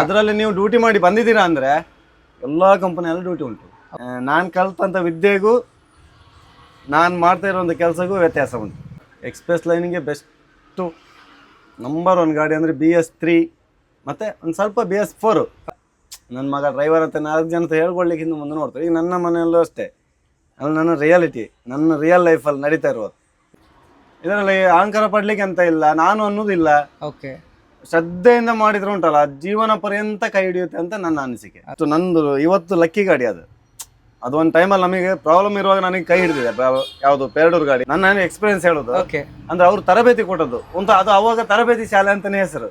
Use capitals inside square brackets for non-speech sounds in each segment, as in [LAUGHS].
ಅದರಲ್ಲಿ ನೀವು ಡ್ಯೂಟಿ ಮಾಡಿ ಬಂದಿದ್ದೀರಾ ಅಂದರೆ ಎಲ್ಲ ಕಂಪನಿಯಲ್ಲೂ ಡ್ಯೂಟಿ ಉಂಟು. ನಾನು ಕಲ್ತಂಥ ವಿದ್ಯೆಗೂ ನಾನು ಮಾಡ್ತಾ ಇರೋಂಥ ಕೆಲಸಕ್ಕೂ ವ್ಯತ್ಯಾಸ ಉಂಟು. ಎಕ್ಸ್ಪ್ರೆಸ್ ಲೈನಿಗೆ ಬೆಸ್ಟು ನಂಬರ್ ಒನ್ ಗಾಡಿ ಅಂದರೆ ಬಿ ಎಸ್ ತ್ರೀ ಮತ್ತು ಒಂದು ಸ್ವಲ್ಪ ಬಿ ಎಸ್ ಫೋರು ನನ್ನ ಮಗ ಡ್ರೈವರ್ ಅಂತ ನಾಲ್ಕು ಜನ ಹೇಳ್ಕೊಳ್ಳಿಕ್ಕೆ ಹಿಂದೆ ಮುಂದೆ ನೋಡ್ತಾರೆ. ಈಗ ನನ್ನ ಮನೆಯಲ್ಲೂ ಅಷ್ಟೇ. ಅಲ್ಲಿ ನನ್ನ ರಿಯಾಲಿಟಿ ನನ್ನ ರಿಯಲ್ ಲೈಫಲ್ಲಿ ನಡೀತಾ ಇರೋದು ಇದರಲ್ಲಿ ಅಹಂಕಾರ ಪಡ್ಲಿಕ್ಕೆ ಅಂತ ಇಲ್ಲ ನಾನು ಅನ್ನೋದಿಲ್ಲ. ಓಕೆ ಶ್ರದ್ಧೆಯಿಂದ ಮಾಡಿದ್ರೆ ಉಂಟಲ್ಲ ಜೀವನ ಪರ್ಯಂತ ಕೈ ಹಿಡಿಯುತ್ತೆ ಅಂತ ನನ್ನ ಅನಿಸಿಕೆ. ಅದು ನಂದು ಇವತ್ತು ಲಕ್ಕಿ ಗಾಡಿ ಅದು. ಅದು ಒಂದು ಟೈಮಲ್ಲಿ ನಮಗೆ ಪ್ರಾಬ್ಲಮ್ ಇರುವಾಗ ನನಗೆ ಕೈ ಹಿಡಿದಿದೆ. ಯಾವುದು ಪೆರಡೂರು ಗಾಡಿ. ನನ್ನ ಎಕ್ಸ್ಪೀರಿಯನ್ಸ್ ಹೇಳೋದು. ಓಕೆ ಅಂದ್ರೆ ಅವ್ರು ತರಬೇತಿ ಕೊಟ್ಟದ್ದು. ಒಂದು ಅದು ಅವಾಗ ತರಬೇತಿ ಶಾಲೆ ಅಂತಾನೆ ಹೆಸರು.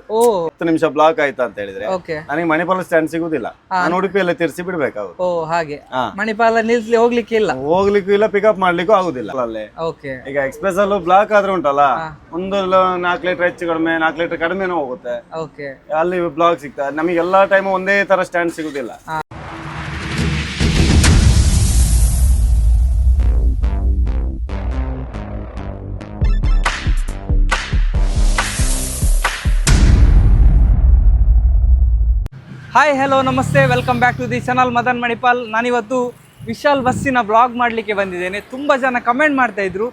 ಹತ್ತು ನಿಮಿಷ ಬ್ಲಾಕ್ ಆಯ್ತಾ ಅಂತ ಹೇಳಿದ್ರೆ. ನನಗೆ ಮಣಿಪಾಲ ಸ್ಟ್ಯಾಂಡ್ ಸಿಗುದಿಲ್ಲ. ನಾನು ಉಡುಪಿಯಲ್ಲಿ ತಿರ್ಸಿ ಬಿಡ್ಬೇಕು ಓ ಹಾಗೆ. ಮಣಿಪಾಲ ನಿಲ್ಸಿ ಹೋಗ್ಲಿಕ್ಕೆ ಇಲ್ಲ? ಹೋಗ್ಲಿಕ್ಕೂ ಇಲ್ಲ ಪಿಕಪ್ ಮಾಡ್ಲಿಕ್ಕೂ ಆಗುದಿಲ್ಲ ಅಲ್ಲೇ ಓಕೆ ಈಗ ಎಕ್ಸ್ಪ್ರೆಸ್ ಅಲ್ಲೂ ಬ್ಲಾಕ್ ಆದ್ರೆ ಉಂಟಲ್ಲ? ಒಂದು ನಾಲ್ಕು ಲೀಟರ್ ಹೆಚ್ಚು ಕಡಿಮೆ ನಾಲ್ಕು ಲೀಟರ್ ಕಡಿಮೆನೂ ಹೋಗುತ್ತೆ. ಓಕೆ ಅಲ್ಲಿ ಬ್ಲಾಕ್ ಸಿಗ್ತದೆ ನಮಗೆ ಎಲ್ಲಾ ಟೈಮ್ ಒಂದೇ ತರ ಸ್ಟ್ಯಾಂಡ್ ಸಿಗುದಿಲ್ಲ. ಹಾಯ್ ಹಲೋ ನಮಸ್ತೆ. Welcome back to the channel Madan Manipal ನಾನಿವತ್ತು ವಿಶಾಲ್ ಬಸ್ಸಿನ ಬ್ಲಾಗ್ ಮಾಡಲಿಕ್ಕೆ ಬಂದಿದ್ದೇನೆ. ತುಂಬ ಜನ ಕಮೆಂಟ್ ಮಾಡ್ತಾ ಇದ್ರು.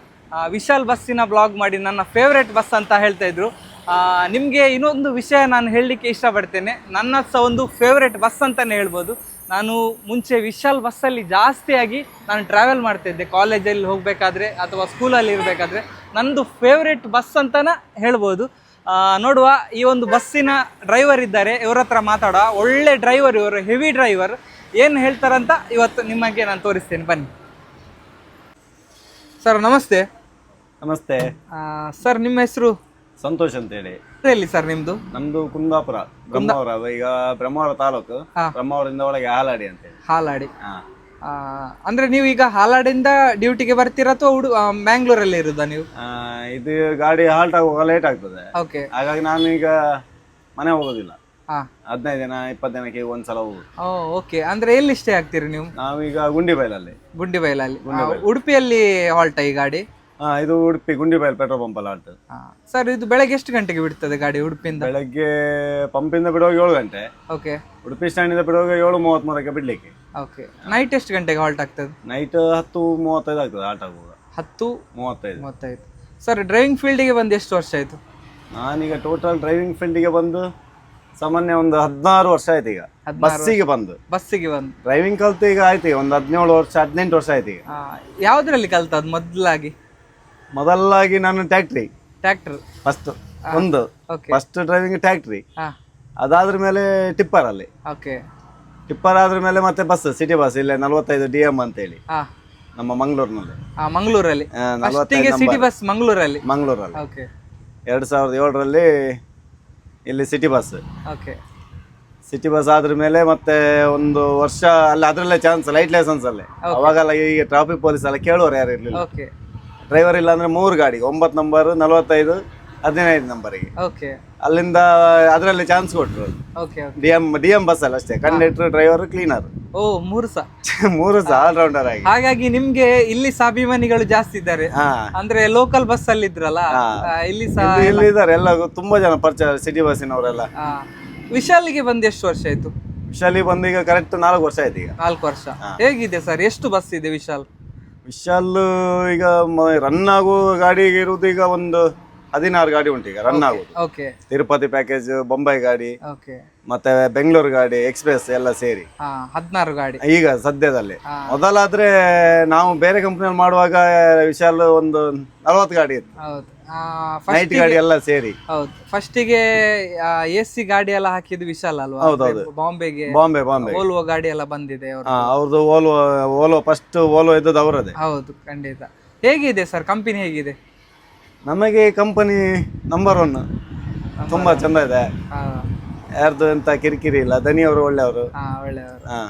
ವಿಶಾಲ್ ಬಸ್ಸಿನ ಬ್ಲಾಗ್ ಮಾಡಿ ನನ್ನ ಫೇವ್ರೆಟ್ ಬಸ್ ಅಂತ ಹೇಳ್ತಾ ಇದ್ರು. ನಿಮಗೆ ಇನ್ನೊಂದು ವಿಷಯ ನಾನು ಹೇಳಲಿಕ್ಕೆ ಇಷ್ಟಪಡ್ತೇನೆ. ನನ್ನ ಸಹ ಒಂದು ಫೇವ್ರೆಟ್ ಬಸ್ ಅಂತಲೇ ಹೇಳ್ಬೋದು. ನಾನು ಮುಂಚೆ ವಿಶಾಲ್ ಬಸ್ಸಲ್ಲಿ ಜಾಸ್ತಿಯಾಗಿ ನಾನು ಟ್ರಾವೆಲ್ ಮಾಡ್ತಾಯಿದ್ದೆ ಕಾಲೇಜಲ್ಲಿ ಹೋಗಬೇಕಾದ್ರೆ ಅಥವಾ ಸ್ಕೂಲಲ್ಲಿ ಇರಬೇಕಾದ್ರೆ. ನನ್ನದು ಫೇವ್ರೆಟ್ ಬಸ್ ಅಂತಲೇ ಹೇಳ್ಬೋದು. ನೋಡುವ ಈ ಒಂದು ಬಸ್ಸಿನ ಡ್ರೈವರ್ ಇದ್ದಾರೆ ಇವ್ರ ಹತ್ರ ಮಾತಾಡುವ. ಒಳ್ಳೆ ಡ್ರೈವರ್ ಇವರು ಹೆವಿ ಡ್ರೈವರ್ ಏನು ಹೇಳ್ತಾರಂತ ಇವತ್ತು ನಿಮಗೆ ನಾನು ತೋರಿಸ್ತೇನೆ. ಬನ್ನಿ. ಸರ್ ನಮಸ್ತೆ. ನಮಸ್ತೆ. ಸರ್ ನಿಮ್ಮ ಹೆಸರು? ಸಂತೋಷ್ ಅಂತ ಹೇಳಿ ಎಲ್ಲಿ ಸರ್ ನಿಮ್ದು? ನಮ್ದು ಕುಂದಾಪುರ ಬ್ರಹ್ಮಾವರ ಈಗ ಬ್ರಹ್ಮಾವರ ತಾಲೂಕು. ಬ್ರಹ್ಮಾವರದಿಂದ ಒಳಗೆ ಹಾಲಾಡಿ ಅಂತ ಹೇಳಿ ಹಾಲಾಡಿ ಅಂದ್ರೆ ನೀವು ಈಗ ಹಾಲಾಡಿಂದ ಡ್ಯೂಟಿಗೆ ಬರ್ತೀರಾ ಅಥವಾ ಉಡು ಆ, ಮ್ಯಾಂಗ್ಳೂರಲ್ಲಿ ಇರುದಾ ನೀವು? ಆ, ಇದು ಗಾಡಿ ಹಾಲ್ಟ್ ಆಗುವಾಗ ಲೇಟ್ ಆಗ್ತದೆ. ಓಕೆ ಹಾಗಾಗಿ ನಾನು ಈಗ ಮನೆ ಹೋಗೋದಿಲ್ಲ. ಹಾಂ. ಹದಿನೈದು ದಿನ ಇಪ್ಪತ್ತು ದಿನಕ್ಕೆ ಒಂದ್ಸಲ ಹೋಗುದು. ಓ ಓಕೆ ಅಂದ್ರೆ ಎಲ್ಲಿ ಸ್ಟೇ ಆಗ್ತೀರಿ ನೀವು? ನಾವೀಗ ಗುಂಡಿಬೈಲಲ್ಲಿ. ಗುಂಡಿಬೈಲಲ್ಲಿ. ಆ, ಉಡುಪಿಯಲ್ಲಿ ಹಾಲ್ಟ ಈ ಗಾಡಿ? ಹಾ ಇದು ಉಡುಪಿ ಗುಂಡಿಬೈಲ್ ಪೆಟ್ರೋಲ್ ಪಂಪ್ ಅಲ್ಲಿ ಹಾಲ್ಟ್ ಸರ್ ಇದು ಬೆಳಗ್ಗೆ ಎಷ್ಟು ಗಂಟೆಗೆ ಬಿಡ್ತದೆ ಗಾಡಿ ಉಡುಪಿಯಿಂದ? ಬೆಳಗ್ಗೆ ಪಂಪಿಂದ ಬಿಡುವಾಗ ಏಳು ಗಂಟೆ. ಓಕೆ ಉಡುಪಿ ಸ್ಟ್ಯಾಂಡಿಂದ ಬಿಡುವಾಗ ಏಳು ಮೂವತ್ತ್ಮೂರಕ್ಕೆ ಬಿಡ್ಲಿಕ್ಕೆ. ಓಕೆ ನೈಟ್ ಎಷ್ಟು ಗಂಟೆಗೆ ಹಾಲ್ಟ್ ಆಗ್ತದೆ? ನೈಟ್ ಹತ್ತು ಮೂವತ್ತೈದು ಆಗ್ತದೆ ಹಾಲ್ಟ್ ಆಗುವಾಗ. ಹತ್ತು ಮೂವತ್ತೈದು. ಮೂವತ್ತೈದು. ಸರ್ ಡ್ರೈವಿಂಗ್ ಫೀಲ್ಡಿಗೆ ಬಂದು ಎಷ್ಟು ವರ್ಷ ಆಯಿತು? ನಾನೀಗ ಟೋಟಲ್ ಡ್ರೈವಿಂಗ್ ಫೀಲ್ಡಿಗೆ ಬಂದು ಸಾಮಾನ್ಯ ಒಂದು ಹದಿನಾರು ವರ್ಷ ಆಯ್ತು ಈಗ. ಬಸ್ಸಿಗೆ ಬಂದು. ಬಸ್ಸಿಗೆ ಬಂದು. ಡ್ರೈವಿಂಗ್ ಕಲ್ತು ಈಗ ಆಯ್ತು ಈಗ ಒಂದು ಹದಿನೇಳು ವರ್ಷ ಹದಿನೆಂಟು ವರ್ಷ ಆಯ್ತು ಈಗ. ಯಾವುದ್ರಲ್ಲಿ ಕಲ್ತದ್ದು ಮೊದಲಾಗಿ? ಮೊದಲಾಗಿ ನಾನು ಟ್ಯಾಕ್ಟ್ರಿ ಟ್ರ್ಯಾಕ್ಟರ್ ಫಸ್ಟ್ ಒಂದು. ಫಸ್ಟ್ ಡ್ರೈವಿಂಗ್ ಟ್ಯಾಕ್ಟ್ರಿ ಅದಾದ್ರ ಮೇಲೆ ಟಿಪ್ಪರ್ ಅಲ್ಲಿ. ಓಕೆ ಟಿಪ್ಪರ್ ಆದ್ರ ಮೇಲೆ ಮತ್ತೆ ಬಸ್ ಸಿಟಿ ಬಸ್ ಇಲ್ಲೇ ನಲವತ್ತೈದು ಡಿ ಎಂ ಅಂತೇಳಿ. ಹೇಳಿ ನಮ್ಮ ಮಂಗಳೂರಿನಲ್ಲಿ. ಮಂಗಳೂರಲ್ಲಿ. ಆ, ನಲವತ್ತೈದು ಫಸ್ಟಿಗೆ ಸಿಟಿ ಬಸ್ ಮಂಗಳೂರಲ್ಲಿ? ಮಂಗಳೂರಲ್ಲಿ. ಓಕೆ ಎರಡು ಸಾವಿರದ ಏಳರಲ್ಲಿ ಇಲ್ಲಿ city bus okay city bus ಆದ್ರ ಮೇಲೆ ಮತ್ತೆ ಒಂದು ವರ್ಷ ಅಲ್ಲಿ ಅದರಲ್ಲೇ ಚಾನ್ಸ್ ಲೈಟ್ ಲೈಸೆನ್ಸ್ ಅಲ್ಲೇ. ಅವಾಗೆಲ್ಲ ಈಗ ಟ್ರಾಫಿಕ್ ಪೊಲೀಸ್ ಎಲ್ಲ ಕೇಳೋರು ಯಾರು ಇರಲಿಲ್ಲ. ಓಕೆ ಡ್ರೈವರ್ ಇಲ್ಲ ಅಂದ್ರೆ ಮೂರು ಗಾಡಿ ಒಂಬತ್ತು ನಂಬರ್ ನಲವತ್ತೈದು ಹದಿನೈದು ನಂಬರಿಗೆ ಓಕೆ ಅಲ್ಲಿಂದ ಅದರಲ್ಲಿ ಚಾನ್ಸ್ ಕೊಟ್ರು. Okay D M D M bus ಅಲ್ಲ ಅಷ್ಟೇ ಕಂಡಕ್ಟರ್ ಡ್ರೈವರ್ ಕ್ಲೀನರ್ ಓ ಮೂರು ಸಹ [LAUGHS] ಮೂರು ಸಹ ಆಲ್ರೌಂಡರ್ ಆಗಿ. ಹಾಗಾಗಿ ನಿಮ್ಗೆ ಇಲ್ಲಿ ಸಹ ಅಭಿಮಾನಿಗಳು ಜಾಸ್ತಿ ಇದ್ದಾರೆ. ಅಂದ್ರೆ ಲೋಕಲ್ ಬಸ್ ಅಲ್ಲಿ ಇದ್ರಲ್ಲ ಇಲ್ಲಿ ಸಹ ಇಲ್ಲಿ- ಇದ್ದಾರೆ ಎಲ್ಲ ತುಂಬಾ ಜನ ಪರಿಚಯ ಸಿಟಿ ಬಸ್ಸಿನವರೆಲ್ಲ ವಿಶಾಲಿಗೆ ಬಂದು ಎಷ್ಟು ವರ್ಷ ಆಯ್ತು? ವಿಶಾಲಿ ಬಂದು ಈಗ ಕರೆಕ್ಟ್ ನಾಲ್ಕು ವರ್ಷ ಆಯ್ತು ಈಗ. ನಾಲ್ಕು ವರ್ಷ. ಹೇಗಿದೆ ಸರ್ ಎಷ್ಟು ಬಸ್ ಇದೆ ವಿಶಾಲ್? ವಿಶಾಲ್ ಈಗ ರನ್ ಆಗುವ ಗಾಡಿಗೆ ಇರುವುದು ಈಗ ಒಂದು ಹದಿನಾರು ಗಾಡಿ ಉಂಟು ಈಗ ರನ್ ಆಗುದು. ಓಕೆ ತಿರುಪತಿ ಪ್ಯಾಕೇಜ್ ಬೊಂಬೈ ಗಾಡಿ ಓಕೆ ಮತ್ತೆ ಬೆಂಗಳೂರು ಗಾಡಿ ಎಕ್ಸ್ಪ್ರೆಸ್ ಎಲ್ಲ ಸೇರಿ. ಹಾ ಹದಿನಾರು ಗಾಡಿ. ಈಗ ಸದ್ಯದಲ್ಲಿ. ಮೊದಲಾದ್ರೆ ನಾವು ಬೇರೆ ಕಂಪ್ನಿಯಲ್ಲಿ ಮಾಡುವಾಗ ವಿಶಾಲ್ ಒಂದು ನಲವತ್ತು ಗಾಡಿ ಇತ್ತು. ಹೌದು. ನೈಟ್ ಗಾಡಿ ಎಲ್ಲ ಸೇರಿ. ಹೌದು. ಫಸ್ಟಿಗೆ ಎ ಸಿ ಗಾಡಿ ಎಲ್ಲ ಹಾಕಿದ್ದು ವಿಶಾಲ್ ಅಲ್ವಾ? ಹೌದೌದು. ಬಾಂಬೆಗೆ ಬಾಂಬೆ ಬಾಂಬೆ ಓಲ್ವೋ ಗಾಡಿ ಎಲ್ಲ ಬಂದಿದೆ ಅವರು ಹಾ ಅವ್ರದ್ದು ಓಲ್ವೋ ಓಲ್ವೋ ಫಸ್ಟ್ ಓಲ್ವೋ ಇದ್ದದ್ದು ಅವರದೇ ಹೌದು ಖಂಡಿತ. ಹೇಗಿದೆ ಸರ್? ಕಂಪನಿ ಹೇಗಿದೆ? ನಮಗೆ ಕಂಪನಿ ನಂಬರ್ ಒನ್ ತುಂಬಾ ಚಂದ ಇದೆ. ಯಾರ್ದು ಎಂತ ಕಿರಿಕಿರಿ ಇಲ್ಲ. ದನಿಯವರು ಒಳ್ಳೆಯವರು. ಹಾ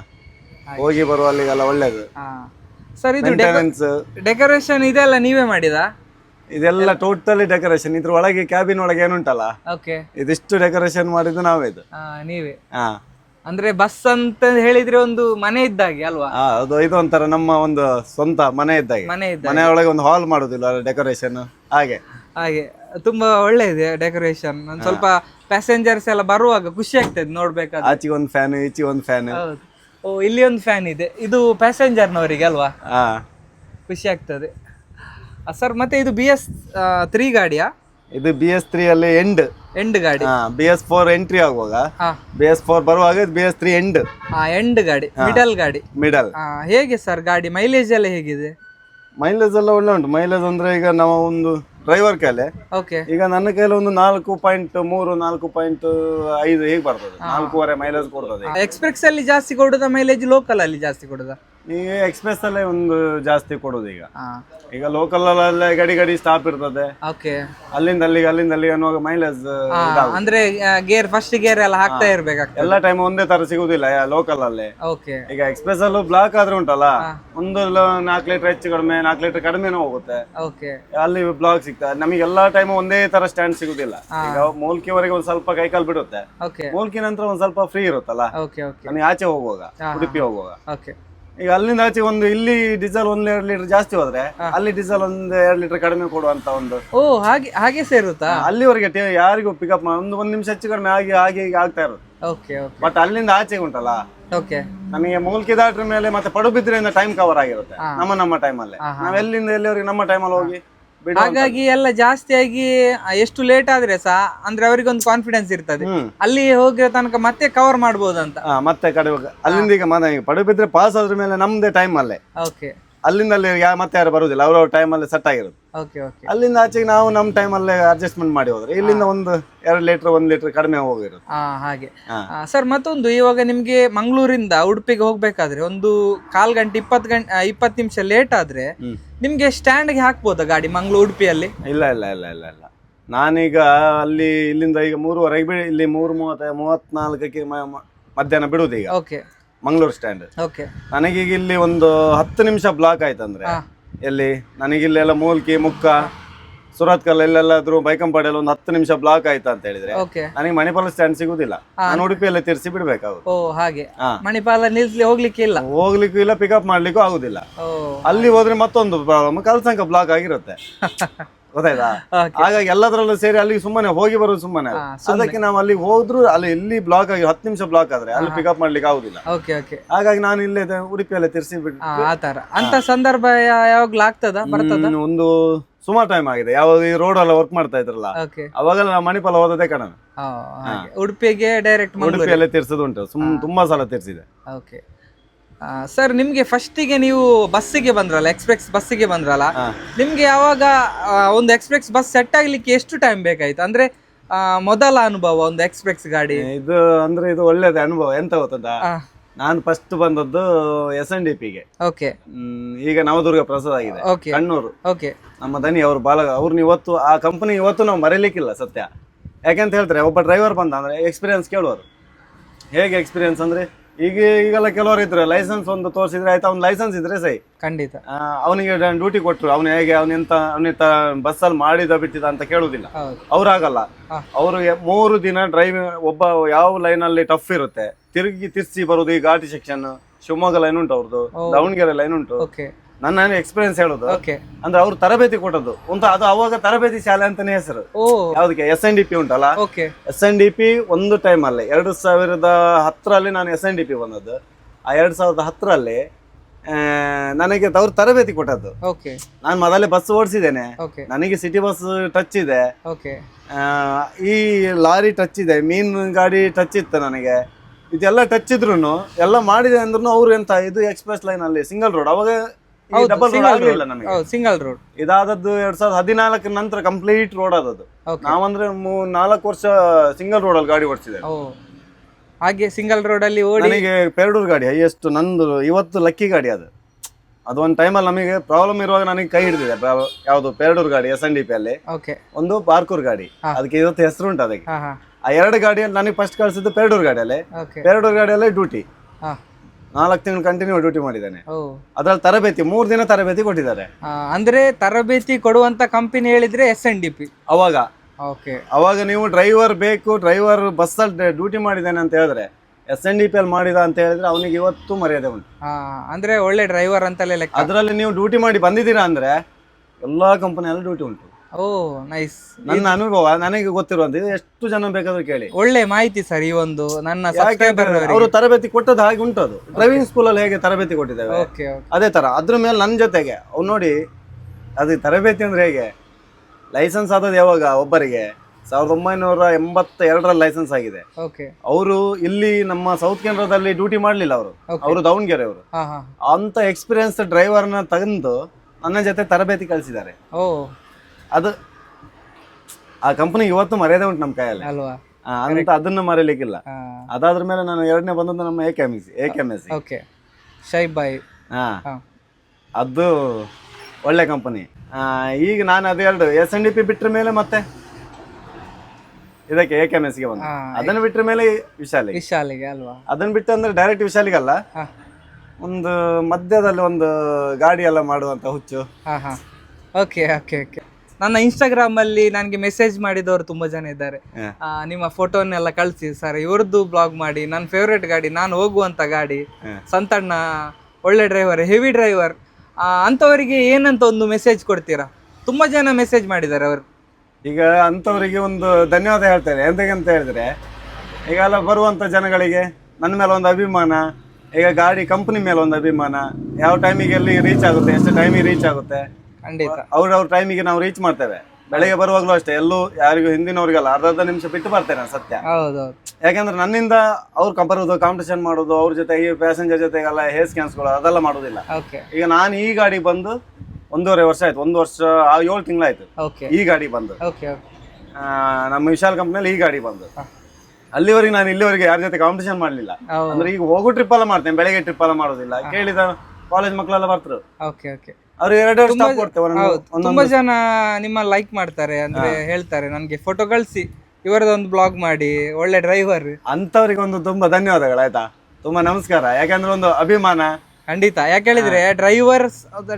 ಹೋಗಿ. ಬರುವಲ್ಲಿಗೆಲ್ಲ ಒಳ್ಳೇದು ಹಾ. ಸರ್ ಇದು ಡೆಕೋರೇಷನ್ ಇದೆಲ್ಲ ನೀವೇ ಮಾಡಿದಾ? ಇದೆಲ್ಲ ಟೋಟಲಿ ಡೆಕೋರೇಷನ್ ಇದ್ರ ಒಳಗೆ ಕ್ಯಾಬಿನ್ ಒಳಗೆ ಏನುಂಟಲ್ಲ? ಓಕೆ ಇದಿಷ್ಟು ಡೆಕೋರೇಷನ್ ಮಾಡಿದ್ದು ನಾವೇ ಇದು. ನೀವೇ. ಹಾ. ಅಂದ್ರೆ ಬಸ್ ಅಂತ ಹೇಳಿದ್ರೆ ಒಂದು ಮನೆ ಇದ್ದಾಗೆ ಅಲ್ವಾ? ಅದು ಇದು ಒಂಥರ ನಮ್ಮ ಒಂದು ಸ್ವಂತ ಮನೆ ಇದ್ದಾಗೆ. ಮನೆ ಇದ್ದ ಮನೆ ಒಳಗೆ ಒಂದು ಹಾಲ್ ಮಾಡುದಿಲ್ಲ ಡೆಕೋರೇಷನ್ ಹಾಗೆ. ಹಾಗೆ ತುಂಬಾ ಒಳ್ಳೆ ಇದೆ ಡೆಕೋರೇಷನ್ ಒಂದ್ ಸ್ವಲ್ಪ ಪ್ಯಾಸೆಂಜರ್ಸ್ ಎಲ್ಲ ಬರುವಾಗ ಖುಷಿ ಆಗ್ತದೆ ನೋಡ್ಬೇಕಾದ್ರೆ. ಆಚೆಗೆ ಒಂದು ಫ್ಯಾನ್ ಈಚೆಗೆ ಒಂದು ಫ್ಯಾನ್ ಹೌದು. ಓ ಇಲ್ಲಿ ಒಂದು ಫ್ಯಾನ್ ಇದೆ. ಇದು ಪ್ಯಾಸೆಂಜರ್ನವರಿಗೆ ಅಲ್ವಾ? ಹಾ. ಖುಷಿ ಆಗ್ತದೆ. ಸರ್ ಮತ್ತೆ ಇದು ಬಿ ಎಸ್ ತ್ರೀ ಗಾಡಿಯಾ? ಇದು ಬಿ ಎಸ್ ತ್ರೀ ಅಲ್ಲಿ ಎಂಡ್ ಎಂಡ್ ಗಾಡಿ. ಬಿ ಎಸ್ ಫೋರ್ ಎಂಟ್ರಿ ಆಗುವಾಗ ಬಿ ಎಸ್ ಫೋರ್ ಬರುವಾಗ ಬಿ ಎಸ್ ತ್ರೀ ಎಂಡ್ ಆ ಎಂಡ್ ಗಾಡಿ ಮಿಡಲ್ ಗಾಡಿ. ಮಿಡಲ್ ಹೇಗೆ ಸರ್ ಗಾಡಿ ಮೈಲೇಜ್ ಎಲ್ಲ ಹೇಗಿದೆ? ಮೈಲೇಜ್ ಎಲ್ಲ ಒಳ್ಳೆ ಉಂಟು. ಮೈಲೇಜ್ ಅಂದ್ರೆ ಈಗ ನಾವು ಒಂದು ಡ್ರೈವರ್ ಕೈಲೆ. ಓಕೆ ಈಗ ನನ್ನ ಕೈಲಿ ಒಂದು ನಾಲ್ಕು ಪಾಯಿಂಟ್ ಮೂರು ನಾಲ್ಕು ಪಾಯಿಂಟ್ ಐದು ಹೇಗೆ ಬರ್ತದೆ? ನಾಲ್ಕೂವರೆ ಮೈಲೇಜ್ ಕೊಡ್ತದೆ ಎಕ್ಸ್ಪ್ರೆಸ್ ಅಲ್ಲಿ ಜಾಸ್ತಿ ಕೊಡುದ ಮೈಲೇಜ್ ಲೋಕಲ್ ಅಲ್ಲಿ ಜಾಸ್ತಿ ಕೊಡುದ? ಈಗ ಎಕ್ಸ್ಪ್ರೆಸ್ ಅಲ್ಲೇ ಒಂದು ಜಾಸ್ತಿ ಕೊಡೋದು ಈಗ. ಈಗ ಲೋಕಲ್ ಅಲ್ಲೇ ಗಡಿ ಗಡಿ ಸ್ಟಾಪ್ ಇರ್ತದೆ. ಓಕೆ ಅಲ್ಲಿಂದ ಅಲ್ಲಿಗೆ ಅಲ್ಲಿಂದ ಅಲ್ಲಿಗೆ ಅನ್ನುವಾಗ ಮೈಲೇಜ್ ಅಂದ್ರೆ ಗೇರ್ ಫಸ್ಟ್ ಗೇರ್ ಎಲ್ಲ ಹಾಕ್ತಾ ಇರ್ಬೇಕಾಗ್ತದೆ. ಎಲ್ಲ ಟೈಮ್ ಒಂದೇ ತರ ಸಿಗುದಿಲ್ಲ ಲೋಕಲ್ ಅಲ್ಲಿ. ಓಕೆ ಈಗ ಎಕ್ಸ್ಪ್ರೆಸ್ ಅಲ್ಲೂ ಬ್ಲಾಕ್ ಆದ್ರೆ ಉಂಟಲ್ಲ? ಒಂದು ನಾಲ್ಕು ಲೀಟರ್ ಹೆಚ್ಚು ಕಡಿಮೆ ನಾಲ್ಕು ಲೀಟರ್ ಕಡಿಮೆನೂ ಹೋಗುತ್ತೆ. ಓಕೆ ಅಲ್ಲಿ ಬ್ಲಾಕ್ ಸಿಗ್ತದೆ ನಮಗೆ ಎಲ್ಲಾ ಟೈಮ್ ಒಂದೇ ತರ ಸ್ಟ್ಯಾಂಡ್ ಸಿಗುದಿಲ್ಲ. ಈಗ ಮೂಲ್ಕಿವರೆಗೆ ಒಂದ್ ಸ್ವಲ್ಪ ಕೈಕಾಲ್ ಬಿಡುತ್ತೆ. ಮೂಲ್ಕಿ ನಂತರ ಒಂದ್ ಸ್ವಲ್ಪ ಫ್ರೀ ಇರುತ್ತಲ್ಲ? ನಮಗೆ ಆಚೆ ಹೋಗುವಾಗ ಉಡುಪಿ ಹೋಗುವಾಗ. ಈಗ ಅಲ್ಲಿಂದ ಆಚೆ ಒಂದು ಇಲ್ಲಿ ಡೀಸೆಲ್ ಒಂದ್ ಎರಡು ಲೀಟರ್ ಜಾಸ್ತಿ ಹೋದ್ರೆ ಅಲ್ಲಿ ಡೀಸೆಲ್ ಒಂದ್ ಎರಡು ಲೀಟರ್ ಕಡಿಮೆ ಕೊಡುವಂತ ಒಂದು. ಓ ಹಾಗೆ ಹಾಗೆ ಸೇರುತ್ತಾ? ಅಲ್ಲಿವರೆಗೆ ಯಾರಿಗೂ ಪಿಕಪ್ ಒಂದು ಒಂದ್ ನಿಮಿಷ ಹೆಚ್ಚು ಕಡಿಮೆ ಆಗಿ ಹಾಗೆ ಹೀಗೆ ಆಗ್ತಾ ಇರುತ್ತೆ. ಬಟ್ ಅಲ್ಲಿಂದ ಆಚೆಗೆ ಉಂಟಲ್ಲ? ನಮಗೆ ಮೂಲ್ಕಿ ದಾಟ್ರ ಮೇಲೆ ಮತ್ತೆ ಪಡುಬಿದ್ರೆಯಿಂದ ಟೈಮ್ ಕವರ್ ಆಗಿರುತ್ತೆ. ನಮ್ಮ ನಮ್ಮ ಟೈಮಲ್ಲಿ ನಾವ್ ಎಲ್ಲಿಂದ ಎಲ್ಲಿವರೆಗೆ ನಮ್ಮ ಟೈಮಲ್ಲಿ ಹೋಗಿ? ಹಾಗಾಗಿ ಎಲ್ಲ ಜಾಸ್ತಿಯಾಗಿ ಆಗಿ ಎಷ್ಟು ಲೇಟ್ ಆದ್ರೆ ಸಹ ಅಂದ್ರೆ ಅವರಿಗೊಂದು ಕಾನ್ಫಿಡೆನ್ಸ್ ಇರ್ತದೆ. ಅಲ್ಲಿ ಹೋಗಿರೋ ತನಕ ಮತ್ತೆ ಕವರ್ ಮಾಡಬಹುದಂತ ಮತ್ತೆ ಕಡೆ ಅಲ್ಲಿಂದ ಈಗ ಪಡುಬಿದ್ರೆ ಪಾಸ್ ಆದ್ರ ಮೇಲೆ ನಮ್ದೇ ಟೈಮ್ ಅಲ್ಲೇ. ಓಕೆ ಅಲ್ಲಿಂದ ಅಲ್ಲಿ ಮತ್ತೆ ಯಾರು ಬರುದಿಲ್ಲ ಅವ್ರವ್ರ ಟೈಮ್ ಅಲ್ಲಿ ಸೆಟ್ ಆಗಿರೋದು. ಅಲ್ಲಿಂದ ಆಚೆಗೆ ನಾವು ನಮ್ಮ ಟೈಮ್ ಅಲ್ಲೇ ಅಡ್ಜಸ್ಟ್ಮೆಂಟ್ ಮಾಡಿ ಹೋದ್ರೆ ಇಲ್ಲಿಂದ ಒಂದು ಎರಡು ಲೀಟರ್ ಒಂದ್ ಲೀಟರ್ ಕಡಿಮೆ ಹೋಗಿರುತ್ತೆ ಹಾ. ಹಾಗೆ. ಸರ್ ಮತ್ತೊಂದು ಇವಾಗ ನಿಮ್ಗೆ ಮಂಗಳೂರಿಂದ ಉಡುಪಿಗೆ ಹೋಗ್ಬೇಕಾದ್ರೆ ಒಂದು ಕಾಲ್ ಗಂಟೆ ಇಪ್ಪತ್ತು ಗಂಟೆ ಇಪ್ಪತ್ತು ನಿಮಿಷ ಲೇಟ್ ಆದ್ರೆ. ನಿಮ್ಗೆ ಸ್ಟ್ಯಾಂಡ್ಗೆ ಹಾಕ್ಬೋದಾ ಗಾಡಿ ಮಂಗ್ಳೂರು ಉಡುಪಿಯಲ್ಲಿ ಇಲ್ಲ ಇಲ್ಲ ಇಲ್ಲ ಇಲ್ಲ ಇಲ್ಲ. ನಾನೀಗ ಅಲ್ಲಿ ಇಲ್ಲಿಂದ ಈಗ ಮೂರುವರೆಗೆ ಬಿಡಿ ಇಲ್ಲಿ ಮೂರು ಮೂವತ್ತ ಮೂವತ್ನಾಲ್ಕಕ್ಕೆ ಮ- ಮ- ಮಧ್ಯಾಹ್ನ ಬಿಡುದು ಈಗ. ಓಕೆ ಮಂಗಳೂರು ಸ್ಟ್ಯಾಂಡ್ ಓಕೆ ನನಗೀಗ ಇಲ್ಲಿ ಒಂದು ಹತ್ತು ನಿಮಿಷ ಬ್ಲಾಕ್ ಆಯ್ತಂದ್ರೆ ಹಾ. ಎಲ್ಲಿ? ನನಗಿಲ್ಲೆಲ್ಲ ಮೂಲ್ಕಿ ಮುಕ್ಕ ಸುರತ್ಕಲ್ ಎಲ್ಲೆಲ್ಲಾದ್ರೂ ಬೈಕಂಪಾಡಿಯಲ್ಲಿ ಒಂದು ಹತ್ತು ನಿಮಿಷ ಬ್ಲಾಕ್ ಆಯ್ತಾ ಅಂತ ಹೇಳಿದ್ರೆ ಓಕೆ ನನಗೆ ಮಣಿಪಾಲ ಸ್ಟ್ಯಾಂಡ್ ಸಿಗುದಿಲ್ಲ. ನಾನು ಉಡುಪಿಯಲ್ಲೇ ತಿರ್ಸಿ ಬಿಡ್ಬೇಕಾಗುತ್ತೆ. ಓ ಹಾಗೆ. ಹಾ. ಮಣಿಪಾಲ ನಿಲ್ಸ್ಲಿ ಹೋಗ್ಲಿಕ್ಕೆ ಇಲ್ಲ? ಹೋಗ್ಲಿಕ್ಕೂ ಇಲ್ಲ ಪಿಕಪ್ ಮಾಡ್ಲಿಕ್ಕೂ ಆಗುದಿಲ್ಲ. ಓ ಅಲ್ಲಿ ಹೋದ್ರೆ ಮತ್ತೊಂದು ಪ್ರಾಬ್ಲಮ್ ಕಲ್ಸಂಕ ಬ್ಲಾಕ್ ಆಗಿರುತ್ತೆ. [LAUGHS] ಗೊತ್ತಾಯ್ತಾ. ಹಾಗಾಗಿ ಎಲ್ಲದರಲ್ಲೂ ಸೇರಿ ಅಲ್ಲಿಗೆ ಸುಮ್ಮನೆ ಹೋಗಿ ಬರೋದು ಸುಮ್ಮನೆ. ಅದಕ್ಕೆ ನಾವು ಅಲ್ಲಿ ಹೋದ್ರು ಅಲ್ಲಿ ಎಲ್ಲಿ ಬ್ಲಾಕ್ ಆಗಿ ಹತ್ತು ನಿಮಿಷ ಬ್ಲಾಕ್ ಆದ್ರೆ ಅಲ್ಲಿ ಪಿಕಪ್ ಮಾಡ್ಲಿಕ್ಕೆ ಆಗುದಿಲ್ಲ. ಓಕೆ ಓಕೆ ಹಾಗಾಗಿ ನಾನು ಇಲ್ಲೇ ಉಡುಪಿಯಲ್ಲೇ ತಿರ್ಸಿ ಬಿಟ್ಟು ಆ ತರ ಅಂತ ಸಂದರ್ಭ ಯಾವಾಗ್ಲೂ ಆಗ್ತದ? ಬರ್ತದ? ಒಂದು ಸುಮಾರು ಟೈಮ್ ಆಗಿದೆ. ಯಾವಾಗ ಈ ರೋಡ್ ಎಲ್ಲ ವರ್ಕ್ ಮಾಡ್ತಾ ಇದ್ರಲ್ಲ ಅವಾಗೆಲ್ಲ ನಾವು ಮಣಿಪಾಲ ಹೋದದೇ ಕಣ ಉಡುಪಿಗೆ ಡೈರೆಕ್ಟ್ ಉಡುಪಿಯಲ್ಲೇ ತಿರ್ಸೋದು ಉಂಟು. ಸುಮ್ ತುಂಬಾ ಸಲ ತಿರ್ಸಿದೆ. ಓಕೆ ಸರ್ ನಿಮ್ಗೆ ಫಸ್ಟಿಗೆ ನೀವು ಬಸ್ಸಿಗೆ ಬಂದ್ರಲ್ಲ ಎಕ್ಸ್ಪ್ರೆಸ್ ಬಸ್ಸಿಗೆ ಬಂದ್ರಲ್ಲ. ನಿಮ್ಗೆ ಯಾವಾಗ ಆ, ಒಂದು ಎಕ್ಸ್ಪ್ರೆಸ್ ಬಸ್ ಸೆಟ್ ಆಗ್ಲಿಕ್ಕೆ ಎಷ್ಟು ಟೈಮ್ ಬೇಕಾಯ್ತು? ಅಂದ್ರೆ ಆ, ಮೊದಲ ಅನುಭವ ಒಂದು ಎಕ್ಸ್ಪ್ರೆಸ್ ಗಾಡಿ. ಇದು ಅಂದ್ರೆ ಇದು ಒಳ್ಳೇದೇ ಅನುಭವ. ಎಂತ ಗೊತ್ತುಂಟಾ? ನಾನು ಫಸ್ಟ್ ಬಂದದ್ದು ಎಸ್ ಎನ್ ಡಿ ಪಿಗೆ ಓಕೆ. ಈಗ ನವದುರ್ಗ ಪ್ರಸಾದ್ ಆಗಿದೆ. ಕಣ್ಣೂರು. ಓಕೆ. ನಮ್ಮ ದನಿ ಅವರು ಬಾಲ ಅವ್ರನ್ನ ಇವತ್ತು ಆ ಕಂಪನಿ ಇವತ್ತು ನಾವು ಮರೀಲಿಕ್ಕಿಲ್ಲ ಸತ್ಯ. ಯಾಕೆಂತ ಹೇಳ್ತಾರೆ ಒಬ್ಬ ಡ್ರೈವರ್ ಬಂದ ಅಂದ್ರೆ ಎಕ್ಸ್ಪೀರಿಯನ್ಸ್ ಕೇಳುವರು. ಹೇಗೆ ಎಕ್ಸ್ಪೀರಿಯನ್ಸ್ ಅಂದ್ರೆ ಈಗ ಈಗೆಲ್ಲ ಕೆಲವರು ಇದ್ರೆ ಲೈಸೆನ್ಸ್ ಒಂದು ತೋರಿಸಿದ್ರೆ ಆಯ್ತು ಅವ್ನ ಲೈಸೆನ್ಸ್ ಇದ್ರೆ ಸೈ ಖಂಡಿತ. ಅವನಿಗೆ ಡ್ಯೂಟಿ ಕೊಟ್ಟರು ಅವನು ಹೇಗೆ ಅವನೆಂತ ಅವನಿಂತ ಬಸ್ಸಲ್ಲಿ ಮಾಡಿದ ಬಿಟ್ಟಿದ ಅಂತ ಕೇಳುದಿಲ್ಲ. ಅವ್ರಾಗಲ್ಲ. ಅವರು ಮೂರು ದಿನ ಡ್ರೈವ್ ಒಬ್ಬ ಯಾವ ಲೈನ್ ಅಲ್ಲಿ ಟಫ್ ಇರುತ್ತೆ ತಿರುಗಿ ತಿರ್ಸಿ ಬರುದು ಈ ಘಾಟಿ ಸೆಕ್ಷನ್ ಶಿವಮೊಗ್ಗ ಲೈನ್ ಉಂಟು ಅವ್ರದ್ದು ದಾವಣಗೆರೆ ಲೈನ್ ಉಂಟು. ನನ್ನ ಎಕ್ಸ್ಪೀರಿಯನ್ಸ್ ಹೇಳೋದು. ಓಕೆ ಅಂದ್ರೆ ಅವ್ರು ತರಬೇತಿ ಕೊಟ್ಟದ್ದು. ಒಂದು ಅದು ಅವಾಗ ತರಬೇತಿ ಶಾಲೆ ಅಂತಾನೆ ಹೆಸರು. ಯಾವ್ದಕ್ಕೆ? ಎಸ್ ಎನ್ ಡಿ ಪಿ ಉಂಟಲ್ಲ? ಎಸ್ ಎನ್ ಡಿ ಪಿ ಒಂದು ಟೈಮ್ ಅಲ್ಲಿ ಎರಡು ಸಾವಿರದ ಹತ್ತರಲ್ಲಿ ನಾನು ಎಸ್ ಎನ್ ಡಿ ಪಿ ಬಂದದ್ದು. ಆ ಎರಡು ಸಾವಿರದ ಹತ್ತರಲ್ಲಿ ನನಗೆ ಅವ್ರು ತರಬೇತಿ ಕೊಟ್ಟದ್ದು. ನಾನು ಮೊದಲೇ ಬಸ್ ಓಡಿಸಿದ್ದೇನೆ. ನನಗೆ ಸಿಟಿ ಬಸ್ ಟಚ್ ಇದೆ. ಈ ಲಾರಿ ಟಚ್ ಇದೆ ಮೀನ್ ಗಾಡಿ ಟಚ್ ಇತ್ತು ನನಗೆ. ಇದೆಲ್ಲ ಟಚ್ ಇದ್ರು ಎಲ್ಲ ಮಾಡಿದೆ ಅಂದ್ರೂ ಅವ್ರು ಎಂತ ಇದು ಎಕ್ಸ್ಪ್ರೆಸ್ ಲೈನ್ ಅಲ್ಲಿ ಸಿಂಗಲ್ ರೋಡ್ ಅವಾಗ ಸಿಂಗಲ್ ರೋಡ್ ಇದಾದದ್ದು ಎರಡ್ ಸಾವಿರದ ಹದಿನಾಲ್ಕರ ನಂತರ ಕಂಪ್ಲೀಟ್ ರೋಡ್ ಆದದ್ದು ನಾವಂದ್ರೆ ನಾಲ್ಕು ವರ್ಷ ಸಿಂಗಲ್ ರೋಡ್ ಅಲ್ಲಿ ಗಾಡಿ ಓಡಿಸಿದೆ ಹಾಗೆ ಸಿಂಗಲ್ ರೋಡ್ ಅಲ್ಲಿ ಓಡಿ ನನಗೆ ಪೆರಡೂರ್ ಗಾಡಿ ಹೈಯೆಸ್ಟ್ ನಂದು ಇವತ್ತು ಲಕ್ಕಿ ಗಾಡಿ ಅದು. ಅದು ಟೈಮ್ ಟೈಮಲ್ಲಿ ನಮಗೆ ಪ್ರಾಬ್ಲಮ್ ಇರುವಾಗ ನನಗೆ ಕೈ ಹಿಡಿದಿದೆ. ಯಾವುದು ಪೆರಡೂರ್ ಗಾಡಿ ಎಸ್ ಎನ್ ಡಿ ಪಿ ಅಲ್ಲಿ. ಒಂದು ಪಾರ್ಕೂರ್ ಗಾಡಿ. ಅದಕ್ಕೆ ಇವತ್ತು ಹೆಸರು ಉಂಟು ಅದಕ್ಕೆ. ಆ ಎರಡು ಗಾಡಿಯಲ್ಲಿ ನನಗೆ ಫಸ್ಟ್ ಕಳಿಸಿದ್ದು ಪೆರಡೂರ್ ಗಾಡಿಯಲ್ಲಿ. ಪೆರಡೂರ್ ಗಾಡಿಯಲ್ಲೇ ಡ್ಯೂಟಿ ನಾಲ್ಕು ತಿಂಗಳು ಕಂಟಿನ್ಯೂ ಡ್ಯೂಟಿ ಮಾಡಿದ್ದಾನೆ. ಅದ್ರಲ್ಲಿ ತರಬೇತಿ ಮೂರು ದಿನ ತರಬೇತಿ ಕೊಟ್ಟಿದ್ದಾರೆ. ಅಂದ್ರೆ ತರಬೇತಿ ಕೊಡುವಂತ ಕಂಪನಿ ಹೇಳಿದ್ರೆ ಎಸ್ ಎನ್ ಡಿ ಪಿ ಅವಾಗ. ಓಕೆ ಅವಾಗ ನೀವು ಡ್ರೈವರ್ ಬೇಕು ಡ್ರೈವರ್ ಬಸ್ಸಲ್ಲಿ ಡ್ಯೂಟಿ ಮಾಡಿದ್ದಾನೆ ಅಂತ ಹೇಳಿದ್ರೆ ಎಸ್ ಎನ್ ಡಿ ಪಿ ಅಲ್ಲಿ ಮಾಡಿದ ಅಂತ ಹೇಳಿದ್ರೆ ಅವನಿಗೆ ಇವತ್ತು ಮರ್ಯಾದೆ ಉಂಟು. ಅಂದ್ರೆ ಒಳ್ಳೆ ಡ್ರೈವರ್ ಅಂತಲೇ ಲೆಕ್ಕ. ಅದರಲ್ಲಿ ನೀವು ಡ್ಯೂಟಿ ಮಾಡಿ ಬಂದಿದ್ದೀರಾ ಅಂದ್ರೆ ಎಲ್ಲಾ ಕಂಪನಿಯಲ್ಲೂ ಡ್ಯೂಟಿ ಉಂಟು. ಓ ನೈಸ್ ನನ್ನ ಅನುಭವ ನನಗೆ ಗೊತ್ತಿರುವಂತ ಇದು ಎಷ್ಟು ಜನ ಬೇಕಾದ್ರೂ ಕೇಳಿ. ಒಳ್ಳೆ ಮಾಹಿತಿ ಸರ್ ಈ ಒಂದು ನನ್ನ ಸಬ್ಸ್ಕ್ರೈಬರ್ ಅವರು ತರಬೇತಿ ಕೊಟ್ಟದ್ದು ಹಾಗೆ ಉಂಟು ಅದು ಡ್ರೈವಿಂಗ್ ಸ್ಕೂಲಲ್ಲಿ ಹೇಗೆ ತರಬೇತಿ ಕೊಟ್ಟಿದ್ದೇವೆ. ಓಕೆ ಅದೇ ತರ ಅದ್ರ ಮೇಲೆ ನನ್ನ ಜೊತೆಗೆ ಅವ್ನು ನೋಡಿ ಅದು ತರಬೇತಿ ಅಂದ್ರೆ ಹೇಗೆ? ಲೈಸೆನ್ಸ್ ಆದದ್ದು ಯಾವಾಗ ಒಬ್ಬರಿಗೆ? ಸಾವಿರದ ಒಂಬೈನೂರ ಎಂಬತ್ತ ಎರಡರಲ್ಲಿ ಲೈಸೆನ್ಸ್ ಆಗಿದೆ ಅವರು ಇಲ್ಲಿ ನಮ್ಮ ಸೌತ್ ಕೇಂದ್ರದಲ್ಲಿ ಡ್ಯೂಟಿ ಮಾಡಲಿಲ್ಲ ಅವರು. ಅವರು ದಾವಣಗೆರೆ ಅವರು. ಅಂತ ಎಕ್ಸ್ಪೀರಿಯನ್ಸ್ ಡ್ರೈವರ್ನ ತಗೊಂಡು ನನ್ನ ಜೊತೆ ತರಬೇತಿ ಕಳಿಸಿದ್ದಾರೆ. ಅದು ಆ ಕಂಪನಿ ಇವತ್ತು ಮರ್ಯಾದೆ ಉಂಟು ನಮ್ಮ ಕೈಯಲ್ಲಿ. ಅಲ್ವಾ? ಆ, ಅಂತ ಅದನ್ನ ಮರೀಲಿಕ್ಕಿಲ್ಲ. ಅದಾದ್ರ ಮೇಲೆ ನಾನು ಎರಡನೇ ಬಂದದ್ದು ನಮ್ಮ A K M A K M S okay shy boy ಹಾ. ಹಾ. ಅದು ಒಳ್ಳೆ ಕಂಪನಿ ಈಗ ನಾನು ಅದೆರಡು ಎಸ್ ಎನ್ ಡಿ ಪಿ ಬಿಟ್ರ ಮೇಲೆ ಮತ್ತೆ ಇದಕ್ಕೆ ಎ ಕೆ ಎಂ ಎಸ್ಗೆ ಬಂದ. ಹಾ, ಅದನ್ನ ಬಿಟ್ರ ಮೇಲೆ ವಿಶಾಲಿ ವಿಶಾಲಿಗೆ ಅಲ್ವಾ? ಅದನ್ನ ಬಿಟ್ಟು ಅಂದ್ರೆ ಡೈರೆಕ್ಟ್ ವಿಶಾಲಿಗಲ್ಲ. ಹಾ. ಒಂದು ಮಧ್ಯದಲ್ಲಿ ಒಂದು ಗಾಡಿ ಎಲ್ಲ ಮಾಡುವಂತ ಹುಚ್ಚು. ಹಾ ಹಾ. ಓಕೆ ಓಕೆ ಓಕೆ ನನ್ನ ಇನ್ಸ್ಟಾಗ್ರಾಮ್ ಅಲ್ಲಿ ನನಗೆ ಮೆಸೇಜ್ ಮಾಡಿದವರು ತುಂಬಾ ಜನ ಇದ್ದಾರೆ. ಆ, ನಿಮ್ಮ ಫೋಟೋನೆಲ್ಲ ಕಳಿಸಿ ಸರ್ ಇವ್ರದ್ದು ಬ್ಲಾಗ್ ಮಾಡಿ ನನ್ನ ಫೇವ್ರೆಟ್ ಗಾಡಿ ನಾನು ಹೋಗುವಂತ ಗಾಡಿ ಸಂತಣ್ಣ ಒಳ್ಳೆ ಡ್ರೈವರ್ ಹೆವಿ ಡ್ರೈವರ್ ಅಂಥವರಿಗೆ ಏನಂತ ಒಂದು ಮೆಸೇಜ್ ಕೊಡ್ತೀರಾ? ತುಂಬಾ ಜನ ಮೆಸೇಜ್ ಮಾಡಿದ್ದಾರೆ ಅವರು. ಈಗ ಅಂಥವರಿಗೆ ಒಂದು ಧನ್ಯವಾದ ಹೇಳ್ತೇನೆ. ಎಂತಕ್ಕಂತ ಹೇಳಿದ್ರೆ ಈಗ ಎಲ್ಲ ಬರುವಂಥ ಜನಗಳಿಗೆ ನನ್ನ ಮೇಲೆ ಒಂದು ಅಭಿಮಾನ ಈಗ ಗಾಡಿ ಕಂಪನಿ ಮೇಲೆ ಒಂದು ಅಭಿಮಾನ ಯಾವ ಟೈಮಿಗೆ ಎಲ್ಲಿ ರೀಚ್ ಆಗುತ್ತೆ ಎಷ್ಟು ಟೈಮಿಗೆ ರೀಚ್ ಆಗುತ್ತೆ ಖಂಡಿತ. ಅವ್ರ ಅವ್ರ ಟೈಮಿಗೆ ನಾವು ರೀಚ್ ಮಾಡ್ತೇವೆ. ಬೆಳಗ್ಗೆ ಬರುವಾಗಲೂ ಅಷ್ಟೇ ಎಲ್ಲೂ ಯಾರಿಗೂ ಹಿಂದಿನವ್ರಿಗಲ್ಲ ಅರ್ಧ ಅರ್ಧ ನಿಮಿಷ ಬಿಟ್ಟು ಬರ್ತೇನೆ ನಾನು ಸತ್ಯ. ಯಾಕಂದ್ರೆ ನನ್ನಿಂದ ಅವ್ರು ಕಂಪರೋದು ಕಾಂಪಿಟೇಷನ್ ಮಾಡೋದು ಅವ್ರ ಜೊತೆ ಈ ಪ್ಯಾಸೆಂಜರ್ ಜೊತೆಗೆಲ್ಲ ಹೇಸ್ ಕ್ಯಾನ್ಸ್ಕೊಳ್ಳೋದು ಅದೆಲ್ಲ ಮಾಡೋದಿಲ್ಲ. ಓಕೆ ಈಗ ನಾನು ಈ ಗಾಡಿ ಬಂದು ಒಂದೂವರೆ ವರ್ಷ ಆಯ್ತು ಒಂದು ವರ್ಷ ಆ, ಏಳು ತಿಂಗಳಾಯ್ತು. ಈ ಗಾಡಿ ಬಂದು. ನಮ್ಮ ವಿಶಾಲ್ ಕಂಪ್ನಿಯಲ್ಲಿ ಈ ಗಾಡಿ ಬಂದು. ಅಲ್ಲಿವರೆಗೆ ನಾನು ಇಲ್ಲಿವರೆಗೆ ಯಾರ ಜೊತೆ ಕಾಂಪಿಟೇಷನ್ ಮಾಡಲಿಲ್ಲ. ಅಂದ್ರೆ ಈಗ ಹೋಗೋ ಟ್ರಿಪ್ ಎಲ್ಲ ಮಾಡ್ತೇನೆ ಬೆಳಗ್ಗೆ ಟ್ರಿಪ್ ಎಲ್ಲ ಮಾಡೋದಿಲ್ಲ. ಕೇಳಿದ ಕಾಲೇಜ್ ಮಕ್ಕಳೆಲ್ಲ ಬರ್ತರು. ಓಕೆ ಓಕೆ ಅವ್ರು ಎರಡು ಸ್ಟಾಪ್ ಕೊಡ್ತೇವೆ ಹೌದು ತುಂಬಾ ಜನ ನಿಮ್ಮ ಲೈಕ್ ಮಾಡ್ತಾರೆ ಅಂದ್ರೆ ಹೇಳ್ತಾರೆ ನನ್ಗೆ ಫೋಟೋ ಕಳಿಸಿ ಇವರದೊಂದು ಬ್ಲಾಗ್ ಮಾಡಿ ಒಳ್ಳೆ ಡ್ರೈವರ್ ಅಂತವ್ರಿಗೆ ಒಂದು ತುಂಬಾ ಧನ್ಯವಾದಗಳು ಆಯ್ತಾ? ತುಂಬಾ ನಮಸ್ಕಾರ ಯಾಕಂದ್ರೆ ಒಂದು ಅಭಿಮಾನ. ಖಂಡಿತ ಯಾಕೆ ಹೇಳಿದ್ರೆ ಡ್ರೈವರ್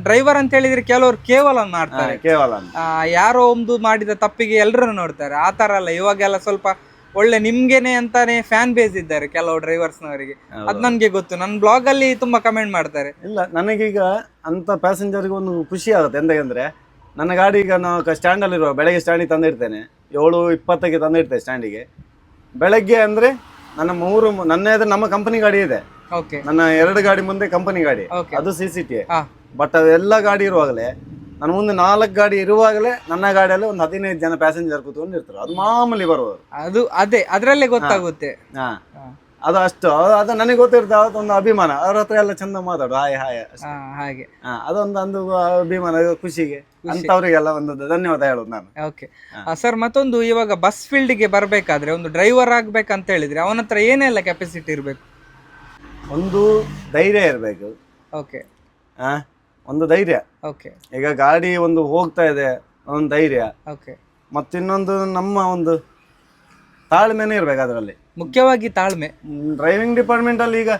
ಡ್ರೈವರ್ ಅಂತ ಹೇಳಿದ್ರೆ ಕೆಲವರು ಕೇವಲ ಮಾಡ್ತಾರೆ. ಕೇವಲ ಆ, ಯಾರೋ ಒಂದು ಮಾಡಿದ ತಪ್ಪಿಗೆ ಎಲ್ಲರೂ ನೋಡ್ತಾರೆ ಆತರ ತರ ಅಲ್ಲ ಇವಾಗೆಲ್ಲ ಸ್ವಲ್ಪ ಒಳ್ಳೆ ನಿಮ್ಗೆನೆ ಅಂತಾನೆ ಫ್ಯಾನ್ ಬೇಸ್ ಇದ್ದಾರೆ ಕೆಲವು ಡ್ರೈವರ್ಸ್ನವರಿಗೆ ಅದ್ ನನ್ಗೆ ಗೊತ್ತು. ನನ್ನ ಬ್ಲಾಗ್ ಅಲ್ಲಿ ತುಂಬಾ ಕಮೆಂಟ್ ಮಾಡ್ತಾರೆ. ಇಲ್ಲ ನನಗೀಗ ಅಂತ ಪ್ಯಾಸೆಂಜರ್ಗೆ ಒಂದು ಖುಷಿ ಆಗುತ್ತೆ. ಎಂತಂದ್ರೆ ನನ್ನ ಗಾಡಿ ಈಗ ನಾವು ಸ್ಟ್ಯಾಂಡ್ ಅಲ್ಲಿರುವ ಬೆಳಗ್ಗೆ ಸ್ಟ್ಯಾಂಡಿಗೆ ತಂದಿಡ್ತೇನೆ. ಏಳು ಇಪ್ಪತ್ತಕ್ಕೆ ತಂದಿಡ್ತೇನೆ ಸ್ಟ್ಯಾಂಡಿಗೆ ಬೆಳಗ್ಗೆ ಅಂದ್ರೆ ನನ್ನ ಮೂರು ನನ್ನ ಎದುರು ನಮ್ಮ ಕಂಪನಿ ಗಾಡಿ ಇದೆ. ನನ್ನ ಎರಡು ಗಾಡಿ ಮುಂದೆ ಕಂಪನಿ ಗಾಡಿ. ಅದು ಸಿ ಸಿ ಟಿ ಬಟ್ ಅದೆಲ್ಲ ಗಾಡಿ ಇರುವಾಗಲೇ ನನ್ನ ಮುಂದೆ ನಾಲ್ಕು ಗಾಡಿ ಇರುವಾಗಲೇ ನನ್ನ ಗಾಡಿಯಲ್ಲಿ ಒಂದು ಹದಿನೈದು ಜನ ಪ್ಯಾಸೆಂಜರ್ ಕೂತ್ಕೊಂಡು ಇರ್ತಾರೆ. ಅದು ಮಾಮೂಲಿ ಬರುವವರು ಅದು ಅದೇ ಅದರಲ್ಲೇ ಗೊತ್ತಾಗುತ್ತೆ. ಹಾ. ಅದು ಅಷ್ಟು. ಅದು- ಅದು ನನಗೆ ಗೊತ್ತಿರ್ತದೆ ಅದೊಂದು ಅಭಿಮಾನ. ಅವ್ರ ಹತ್ರ ಎಲ್ಲ ಚಂದ ಮಾತಾಡು. ಹಾಯ್ ಹಾಯ್ ಅಷ್ಟೇ. ಹಾ, ಹಾಗೆ. ಹಾ, ಅದೊಂದು ಒಂದು ಅಭಿಮಾನ ಖುಷಿಗೆ. ಅಂತವ್ರಿಗೆಲ್ಲ ಒಂದು ಧನ್ಯವಾದ ಹೇಳೋದು ನಾನು. ಓಕೆ ಸರ್ ಮತ್ತೊಂದು ಇವಾಗ ಬಸ್ ಫೀಲ್ಡ್ಗೆ ಬರಬೇಕಾದ್ರೆ ಒಂದು ಡ್ರೈವರ್ ಆಗ್ಬೇಕಂತ ಹೇಳಿದ್ರೆ ಅವನ ಹತ್ರ ಏನೆಲ್ಲ ಕೆಪಾಸಿಟಿ ಇರಬೇಕು? ಒಂದು ಧೈರ್ಯ ಇರಬೇಕು. ಓಕೆ ಒಂದು ಧೈರ್ಯ. ಓಕೆ. ಈಗ ಗಾಡಿ ಒಂದು ಹೋಗ್ತಾ ಇದೆ ಒಂದು ಧೈರ್ಯ. ಓಕೆ. ಮತ್ತಿನ್ನೊಂದು ನಮ್ಮ ಒಂದು ತಾಳ್ಮೆನೇ ಇರ್ಬೇಕು ಅದರಲ್ಲಿ. ಮುಖ್ಯವಾಗಿ ತಾಳ್ಮೆ. ಡ್ರೈವಿಂಗ್ ಡಿಪಾರ್ಟ್ಮೆಂಟ್ ಅಲ್ಲಿ ಈಗ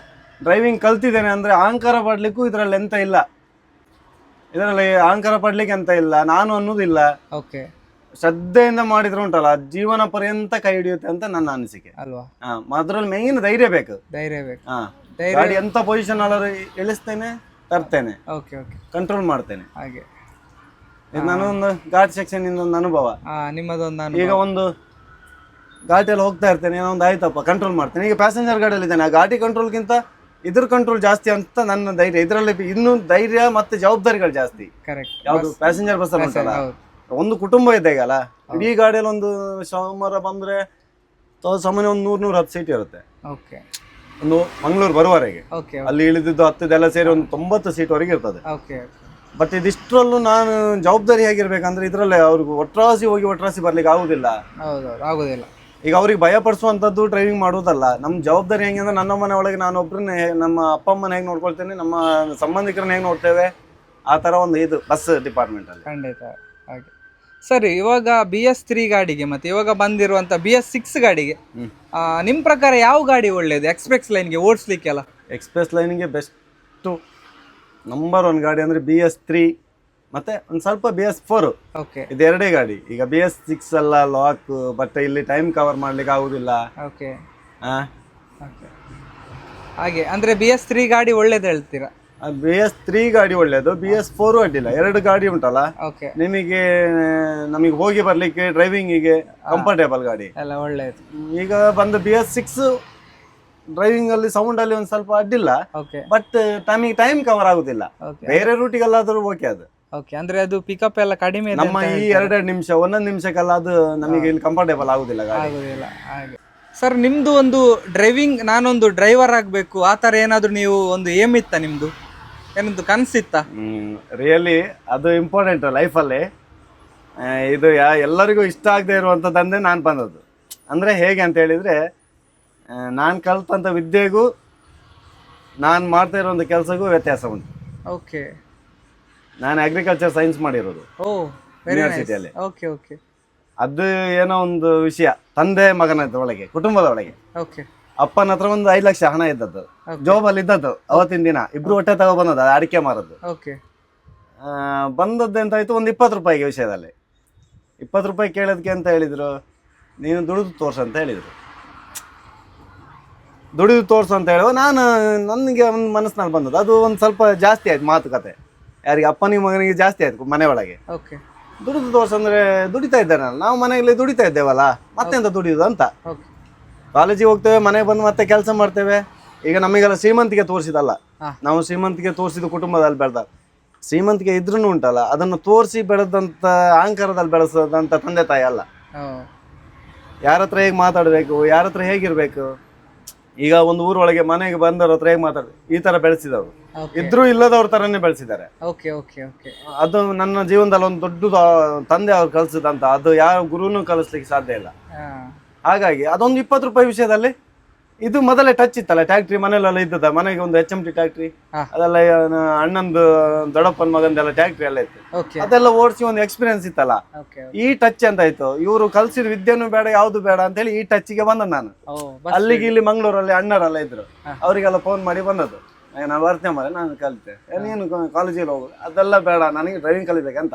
ಡ್ರೈವಿಂಗ್ ಕಲ್ತಿದ್ದೇನೆ ಅಂದ್ರೆ ಅಹಂಕಾರ ಪಡ್ಲಿಕ್ಕೂ ಇದರಲ್ಲಿ ಎಂತ ಇಲ್ಲ. ಇದರಲ್ಲಿ ಅಹಂಕಾರ ಪಡ್ಲಿಕ್ಕೆ ಎಂತ ಇಲ್ಲ ನಾನು ಅನ್ನೋದಿಲ್ಲ. ಓಕೆ. ಶ್ರದ್ಧೆಯಿಂದ ಮಾಡಿದ್ರೆ ಉಂಟಲ್ಲ ಜೀವನ ಪರ್ಯಂತ ಕೈ ಹಿಡಿಯುತ್ತೆ ಅಂತ ನನ್ನ ಅನಿಸಿಕೆ. ಅಲ್ವಾ? ಅದ್ರಲ್ಲಿ ಮೇನ್ ಧೈರ್ಯ ಬೇಕು. ಧೈರ್ಯ ಬೇಕು. ಗಾಡಿ ಎಂತ ಪೊಸಿಷನ್ ಅಲ್ಲಾರು ಇಳಿಸ್ತೇನೆ ತರ್ತೇನೆ. ಓಕೆ ಓಕೆ ಕಂಟ್ರೋಲ್ ಮಾಡ್ತೇನೆ. ಹಾಗೆ. ಇದು ಒಂದು ಘಾಟ್ ಸೆಕ್ಷನ್ ಇಂದ ಒಂದು ಅನುಭವ. ಆ, ನಿಮ್ಮದೊಂದು ಈಗ ಒಂದು ಘಾಟಿಯಲ್ಲಿ ಹೋಗ್ತಾ ಇರ್ತೇನೆ ಏನೋ ಒಂದು ಆಯ್ತಪ್ಪ ಕಂಟ್ರೋಲ್ ಮಾಡ್ತೇನೆ. ಈಗ ಪ್ಯಾಸೆಂಜರ್ ಗಾಡಿಯಲ್ಲಿ ಇದ್ದೇನೆ. ಆ ಘಾಟಿ ಕಂಟ್ರೋಲ್ಗಿಂತ ಇದ್ರ ಕಂಟ್ರೋಲ್ ಜಾಸ್ತಿ ಅಂತ ನನ್ನ ಧೈರ್ಯ. ಇದರಲ್ಲಿ ಇನ್ನೂ ಧೈರ್ಯ ಮತ್ತೆ ಜವಾಬ್ದಾರಿಗಳು ಜಾಸ್ತಿ. ಕರೆಕ್ಟ್ ಯಾವುದು ಪ್ಯಾಸೆಂಜರ್ ಬಸ್ ಉಂಟಲ್ಲ? ಹೌದು. ಒಂದು ಕುಟುಂಬ ಇದ್ದಾಗಲ್ಲ ಇಡೀ ಗಾಡಿಯಲ್ಲಿ ಒಂದು ಸೋಮವಾರ ಬಂದ್ರೆ ತ- ಸಾಮಾನ್ಯ ಒಂದು ನೂರು ನೂರು ಹತ್ತು ಸೀಟ್ ಇರುತ್ತೆ. ಓಕೆ ಒಂದು ಮಂಗಳೂರು ಬರುವವರೆಗೆ. ಓಕೆ ಅಲ್ಲಿ ಇಳಿದಿದ್ದು ಹತ್ತದೆಲ್ಲ ಸೇರಿ ಒಂದು ತೊಂಬತ್ತು ಸೀಟ್ವರೆಗೆ ಇರ್ತದೆ. ಓಕೆ ಬಟ್ ಇದಿಷ್ಟರಲ್ಲೂ ನಾನು ಜವಾಬ್ದಾರಿ ಹೇಗಿರ್ಬೇಕಂದ್ರೆ ಇದರಲ್ಲೇ ಅವ್ರಿಗೆ ಒಟ್ರಾಸಿ ಹೋಗಿ ಒಟ್ರಾಸಿ ಬರ್ಲಿಕ್ಕೆ ಆಗುದಿಲ್ಲ. ಹೌದೌದು ಆಗೋದಿಲ್ಲ. ಈಗ ಅವ್ರಿಗೆ ಭಯ ಪಡಿಸುವಂಥದ್ದು ಡ್ರೈವಿಂಗ್ ಮಾಡೋದಲ್ಲ ನಮ್ಮ ಜವಾಬ್ದಾರಿ ಹೆಂಗೆ ಅಂದ್ರೆ ನನ್ನ ಮನೆ ಒಳಗೆ ನಾನು ಒಬ್ಬರನ್ನ ನಮ್ಮ ಅಪ್ಪ ಅಮ್ಮನ ಹೇಗೆ ನೋಡ್ಕೊಳ್ತೇನೆ ನಮ್ಮ ಸಂಬಂಧಿಕರನ್ನ ಹೇಗೆ ನೋಡ್ತೇವೆ? ಆ ಥರ ಒಂದು ಇದು ಬಸ್ ಡಿಪಾರ್ಟ್ಮೆಂಟಲ್ಲಿ ಖಂಡಿತ ಹಾಗೆ. ಸರಿ ಇವಾಗ ಬಿ ಎಸ್ ತ್ರೀ ಗಾಡಿಗೆ ಮತ್ತೆ ಇವಾಗ ಬಂದಿರುವಂತ ಬಿ ಎಸ್ ಸಿಕ್ಸ್ ಗಾಡಿಗೆ ನಿಮ್ಮ ಆ, ನಿಮ್ ಪ್ರಕಾರ ಯಾವ ಗಾಡಿ ಒಳ್ಳೇದು? ಎಕ್ಸ್ಪ್ರೆಸ್ ಲೈನ್ಗೆ ಓಡಿಸ್ಲಿಕ್ಕೆಲ್ಲ? ಎಕ್ಸ್ಪ್ರೆಸ್ ಲೈನಿಗೆ ಬೆಸ್ಟು ನಂಬರ್ ಒನ್ ಗಾಡಿ ಅಂದರೆ ಬಿ ಎಸ್ ತ್ರೀ ಮತ್ತೆ ಒಂದು ಸ್ವಲ್ಪ ಬಿ ಎಸ್ ಫೋರು ಓಕೆ ಇದೆರಡೇ ಗಾಡಿ. ಈಗ ಬಿ ಎಸ್ ಸಿಕ್ಸ್ ಅಲ್ಲ ಲಾಕ್ ಬಟ್ ಇಲ್ಲಿ ಟೈಮ್ ಕವರ್ ಮಾಡ್ಲಿಕ್ಕೆ ಆಗುದಿಲ್ಲ. ಓಕೆ ಆ, ಓಕೆ ಹಾಗೆ ಅಂದ್ರೆ ಬಿ ಎಸ್ ತ್ರೀ ಗಾಡಿ ಒಳ್ಳೇದು ಹೇಳ್ತೀರಾ? ಬಿ ಎಸ್ ತ್ರೀ ಗಾಡಿ ಒಳ್ಳೇದು ಬಿ ಎಸ್ ಫೋರ್ ಅಡ್ಡಿಲ್ಲ ಎರಡು ಗಾಡಿ ಉಂಟಲ್ಲ? ಓಕೆ ನಿಮಗೆ ನಮಗೆ ಹೋಗಿ ಬರ್ಲಿಕ್ಕೆ ಡ್ರೈವಿಂಗಿಗೆ ಕಂಫರ್ಟೇಬಲ್ ಗಾಡಿ. ಎಲ್ಲ ಒಳ್ಳೆಯದು ಈಗ ಬಂದು ಬಿ ಎಸ್ ಸಿಕ್ಸ್ ಡ್ರೈವಿಂಗ್ ಅಲ್ಲಿ ಸೌಂಡ್ ಅಲ್ಲಿ ಒಂದು ಸ್ವಲ್ಪ ಅಡ್ಡಿಲ್ಲ. ಬಟ್ ನಮಗೆ ಟೈಮ್ ಕವರ್ ಆಗುದಿಲ್ಲ. ಬೇರೆ ರೂಟಿಗೆಲ್ಲಾದ್ರೂ ಓಕೆ ಅದು. ಓಕೆ ಅಂದ್ರೆ ಅದು ಪಿಕಪ್ ಎಲ್ಲ ಕಡಿಮೆ ನಮ್ಮ ಈ ಎರಡೆರಡು ನಿಮಿಷ ಒಂದೊಂದು ನಿಮಿಷಕ್ಕೆಲ್ಲ ಅದು ನಮಗೆ ಇಲ್ಲಿ ಕಂಫರ್ಟೇಬಲ್ ಆಗುದಿಲ್ಲ ಆಗುದಿಲ್ಲ ಹಾಗೆ. ಸರ್ ನಿಮ್ದು ಒಂದು ಡ್ರೈವಿಂಗ್ ನಾನೊಂದು ಡ್ರೈವರ್ ಆಗಬೇಕು. ಆ ಥರ ಏನಾದರೂ ನೀವು ಒಂದು ಏಮ್ ಇತ್ತ ನಿಮ್ದು? ಏನೊಂದು ಕನಸಿತ್ತ? ರಿಯಲಿ ಅದು ಇಂಪಾರ್ಟೆಂಟ್ ಲೈಫಲ್ಲಿ ಇದು ಯಾ ಎಲ್ಲರಿಗೂ ಇಷ್ಟ ಆಗದೆ ಇರುವಂಥದ್ದಂದೇ ನಾನು ಬಂದದ್ದು. ಅಂದರೆ ಹೇಗೆ ಅಂತ ಹೇಳಿದರೆ ನಾನು ಕಲ್ತಂಥ ವಿದ್ಯೆಗೂ ನಾನು ಮಾಡ್ತಾ ಇರೋ ಕೆಲಸಕ್ಕೂ ವ್ಯತ್ಯಾಸ ಉಂಟು. ಓಕೆ ನಾನು ಅಗ್ರಿಕಲ್ಚರ್ ಸೈನ್ಸ್ ಮಾಡಿರೋದು. ಓ ಯೂನಿವರ್ಸಿಟಿಯಲ್ಲಿ ಓಕೆ ಓಕೆ ಅದು ಏನೋ ಒಂದು ವಿಷಯ ತಂದೆ ಮಗನ ಒಳಗೆ ಕುಟುಂಬದ ಒಳಗೆ. ಓಕೆ ಅಪ್ಪನ ಹತ್ರ ಒಂದು ಐದು ಲಕ್ಷ ಹಣ ಇದ್ದದ್ದು. ಜಾಬ್ ಅಲ್ಲಿ ಇದ್ದದ್ದು. ಅವತ್ತಿನ ದಿನ. ಇಬ್ರು ಹೊಟ್ಟೆ ತಗೋ ಬಂದದ್ದು ಅಡಿಕೆ ಮಾರದ್ದು ಓಕೆ ಆ, ಬಂದದ್ದು ಎಂತಾಯ್ತು? ಒಂದು ಇಪ್ಪತ್ತು ರೂಪಾಯಿಗೆ ವಿಷಯದಲ್ಲಿ. ಇಪ್ಪತ್ತು ರೂಪಾಯಿ ಕೇಳೋದಕ್ಕೆ ಅಂತ ಹೇಳಿದ್ರು? ನೀನು ದುಡಿದು ತೋರ್ಸು ಅಂತ ಹೇಳಿದರು. ದುಡಿದು ತೋರ್ಸು ಅಂತ ಹೇಳುವ ನಾನು ನನಗೆ ಒಂದು ಮನಸ್ಸಿನಲ್ಲಿ ಬಂದದ್ದು. ಅದು ಒಂದು ಸ್ವಲ್ಪ ಜಾಸ್ತಿ ಆಯ್ತು ಮಾತುಕತೆ. ಯಾರಿಗೆ ಅಪ್ಪನಿಗೆ ಮಗನಿಗೆ ಜಾಸ್ತಿ ಆಯ್ತು ಮನೆ ಒಳಗೆ. ಓಕೆ ದುಡಿದು ತೋರ್ಸು ಅಂದರೆ ದುಡಿತಾ ಇದ್ದಾನಲ್ಲ? ನಾವು ಮನೆಯಲ್ಲಿ ದುಡಿತಾ ಇದ್ದೇವಲ್ಲ? ಮತ್ತೆಂತ ದುಡಿಯೋದು ಅಂತ. ಓಕೆ ಕಾಲೇಜಿಗೆ ಹೋಗ್ತೇವೆ ಮನೆಗೆ ಬಂದು ಮತ್ತೆ ಕೆಲಸ ಮಾಡ್ತೇವೆ. ಈಗ ನಮಗೆಲ್ಲ ಶ್ರೀಮಂತಿಗೆ ತೋರಿಸಿದಲ್ಲ. ನಾವು ಶ್ರೀಮಂತಿಗೆ ತೋರಿಸಿದ ಕುಟುಂಬದಲ್ಲಿ ಬೆಳೆದ. ಶ್ರೀಮಂತಿಗೆ ಇದ್ರೂ ಉಂಟಲ್ಲ ಅದನ್ನು ತೋರಿಸಿ ಬೆಳೆದಂಥ ಅಹಂಕಾರದಲ್ಲಿ ಬೆಳೆಸದಂಥ ತಂದೆ ತಾಯಿ ಅಲ್ಲ. ಯಾರ ಹತ್ರ ಹೇಗೆ ಮಾತಾಡಬೇಕು ಯಾರ ಹತ್ರ ಹೇಗಿರ್ಬೇಕು? ಈಗ ಒಂದು ಊರೊಳಗೆ ಮನೆಗೆ ಬಂದವ್ರ ಹತ್ರ ಹೇಗೆ ಮಾತಾಡ ಈ ತರ ಬೆಳೆಸಿದವರು. ಇದ್ರೂ ಇಲ್ಲದವ್ರ ತರನೇ ಬೆಳೆಸಿದ್ದಾರೆ. ಓಕೆ ಓಕೆ ಓಕೆ ಅದು ನನ್ನ ಜೀವನದಲ್ಲಿ ಒಂದು ದೊಡ್ಡದು ತಂದೆ ಅವ್ರು ಕಲಿಸಿದಂತ ಅದು ಯಾವ ಗುರುನು ಕಲಿಸ್ಲಿಕ್ಕೆ ಸಾಧ್ಯ ಇಲ್ಲ. ಹಾಗಾಗಿ ಅದೊಂದು ಇಪ್ಪತ್ತು ರೂಪಾಯಿ ವಿಷಯದಲ್ಲಿ ಇದು ಮೊದಲೇ ಟಚ್ ಇತ್ತಲ್ಲ ಟ್ಯಾಕ್ಟ್ರಿ ಮನೆಯಲ್ಲೆಲ್ಲ ಇದ್ದದ ಮನೆಗೆ ಒಂದು ಎಚ್ ಎಂ ಟಿ ಟ್ಯಾಕ್ಟ್ರಿ ಅದೆಲ್ಲ ಅಣ್ಣಂದು ದೊಡ್ಡಪ್ಪನ ಮಗಂದೆಲ್ಲ ಟ್ಯಾಕ್ಟ್ರಿ ಎಲ್ಲ ಇತ್ತು. ಅದೆಲ್ಲ ಓಡಿಸಿ ಒಂದು ಎಕ್ಸ್ಪೀರಿಯನ್ಸ್ ಇತ್ತಲ್ಲ. ಈ ಟಚ್ ಅಂತ ಆಯ್ತು? ಇವರು ಕಲ್ಸಿದ ವಿದ್ಯೆನೂ ಬೇಡ ಯಾವ್ದು ಬೇಡ ಅಂತ ಹೇಳಿ ಈ ಟಚ್ಗೆ ಬಂದ ನಾನು. ಅಲ್ಲಿಗೆ ಇಲ್ಲಿ ಮಂಗಳೂರಲ್ಲಿ ಅಣ್ಣರೆಲ್ಲ ಇದ್ರು. ಅವರಿಗೆಲ್ಲ ಫೋನ್ ಮಾಡಿ ಬಂದದ್ದು. ನಾನು ಬರ್ತೇನೆ ಮಾರೆ ನಾನು ಕಲಿತೆ. ನೀನು ಕಾಲೇಜಿಗೆ ಹೋಗು. ಅದೆಲ್ಲ ಬೇಡ ನನಗೆ ಡ್ರೈವಿಂಗ್ ಕಲಿಬೇಕಂತ.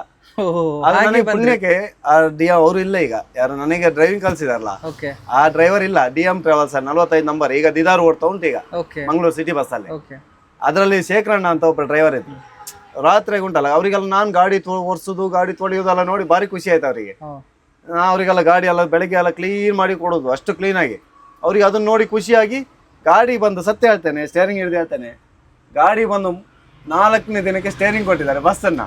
ಅದು ನನಗೆ ಪುಣ್ಯಕ್ಕೆ ಆ ಡಿ ಅವರು ಇಲ್ಲ ಈಗ. ಯಾರು ನನಗೆ ಡ್ರೈವಿಂಗ್ ಕಲಿಸಿದಾರಲ್ಲ. ಆ ಡ್ರೈವರ್ ಇಲ್ಲ ಡಿ ಎಂ ಟ್ರಾವೆಲ್ಸ್ ನಲ್ವತ್ತೈದು ನಂಬರ್ ಈಗ ದಿದಾರ್ ಓಡ್ತಾ ಉಂಟು ಈಗ. ಮಂಗಳೂರು ಸಿಟಿ ಬಸ್ ಅಲ್ಲಿ. ಅದರಲ್ಲಿ ಶೇಖರಣ್ಣ ಅಂತ ಒಬ್ಬ ಡ್ರೈವರ್ ಇತ್ತು ರಾತ್ರಿ ಉಂಟಲ್ಲ ಅವರಿಗೆಲ್ಲ ನಾನು ಗಾಡಿ ಒರ್ಸೋದು ಗಾಡಿ ತೊಳೆಯೋದೆಲ್ಲ ನೋಡಿ ಭಾರಿ ಖುಷಿ ಆಯ್ತು ಅವರಿಗೆ. ಅವರಿಗೆಲ್ಲ ಗಾಡಿ ಎಲ್ಲ ಬೆಳಿಗ್ಗೆ ಎಲ್ಲ ಕ್ಲೀನ್ ಮಾಡಿ ಕೊಡೋದು ಅಷ್ಟು ಕ್ಲೀನಾಗಿ ಅವ್ರಿಗೆ ಅದನ್ನ ನೋಡಿ ಖುಷಿಯಾಗಿ ಗಾಡಿ ಬಂದು ಸತ್ಯ ಹೇಳ್ತೇನೆ ಸ್ಟೇರಿಂಗ್ ಹಿಡಿದು ಹೇಳ್ತೇನೆ. ಗಾಡಿ ಬಂದು ನಾಲ್ಕನೇ ದಿನಕ್ಕೆ ಸ್ಟೇರಿಂಗ್ ಕೊಟ್ಟಿದ್ದಾರೆ ಬಸ್ಸನ್ನ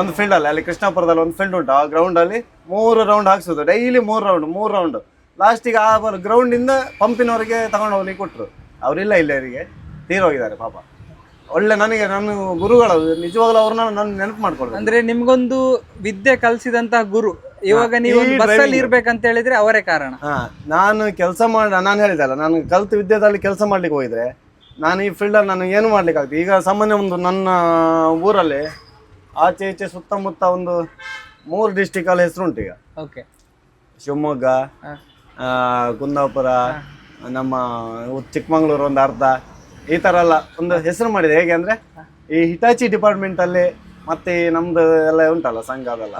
ಒಂದು ಫೀಲ್ಡಲ್ಲಿ ಅಲ್ಲಿ ಕೃಷ್ಣಾಪುರದಲ್ಲಿ ಒಂದು ಫೀಲ್ಡ್ ಉಂಟು. ಆ ಗ್ರೌಂಡಲ್ಲಿ ಮೂರು ರೌಂಡ್ ಹಾಕ್ಸೋದು. ಡೈಲಿ ಮೂರು ರೌಂಡ್ ಮೂರು ರೌಂಡ್ ಲಾಸ್ಟಿಗೆ ಆ ಗ್ರೌಂಡಿಂದ ಪಂಪಿನವರಿಗೆ ತಗೊಂಡು ಹೋಗ್ಲಿಕ್ಕೆ ಕೊಟ್ಟರು ಅವರಿಲ್ಲ ಇಲ್ಲ ಅವರಿಗೆ. ತೀರೋಗಿದ್ದಾರೆ ಪಾಪ. ಒಳ್ಳೆ ನನಗೆ ನನ್ನ ಗುರುಗಳು ನಿಜವಾಗ್ಲೂ ಅವ್ರನ್ನ ನಾನು ನೆನಪು ಮಾಡ್ಕೊಳ್ಳಿ ಅಂದ್ರೆ ನಿಮ್ಗೊಂದು ವಿದ್ಯೆ ಕಲಿಸಿದಂತಹ ಗುರು. ಇವಾಗ ನೀವು ಬಸ್ಸಲ್ಲಿ. ಇರ್ಬೇಕಂತ ಹೇಳಿದ್ರೆ ಅವರೇ ಕಾರಣ. ಹಾ ನಾನು ಕೆಲಸ ಮಾಡ ನಾನು ಹೇಳಿದಲ್ಲ ನಾನು ಕಲ್ತು ವಿದ್ಯೆದಲ್ಲಿ ಕೆಲಸ ಮಾಡ್ಲಿಕ್ಕೆ ಹೋಗಿದ್ರೆ ನಾನು ಈ ಫೀಲ್ಡಲ್ಲಿ ನಾನು ಏನು ಮಾಡ್ಲಿಕ್ಕೆ ಆಗ್ತದೆ? ಈಗ ಸಾಮಾನ್ಯ ಒಂದು ನನ್ನ ಊರಲ್ಲಿ ಆಚೆ ಈಚೆ ಸುತ್ತಮುತ್ತ ಒಂದು ಮೂರು ಡಿಸ್ಟಿಕಲ್ಲಿ ಹೆಸರು ಉಂಟು ಈಗ. ಓಕೆ ಶಿವಮೊಗ್ಗ ಆ, ಕುಂದಾಪುರ ನಮ್ಮ ಉ- ಚಿಕ್ಕಮಂಗ್ಳೂರು ಒಂದು ಅರ್ಧ ಈ ಥರ ಎಲ್ಲ ಒಂದು ಹೆಸರು ಮಾಡಿದೆ. ಹೇಗೆ ಅಂದರೆ ಈ ಹಿಟಾಚಿ ಡಿಪಾರ್ಟ್ಮೆಂಟಲ್ಲಿ ಮತ್ತೆ ನಮ್ದು ಎಲ್ಲ ಉಂಟಲ್ಲ ಸಂಘ ಅದೆಲ್ಲ.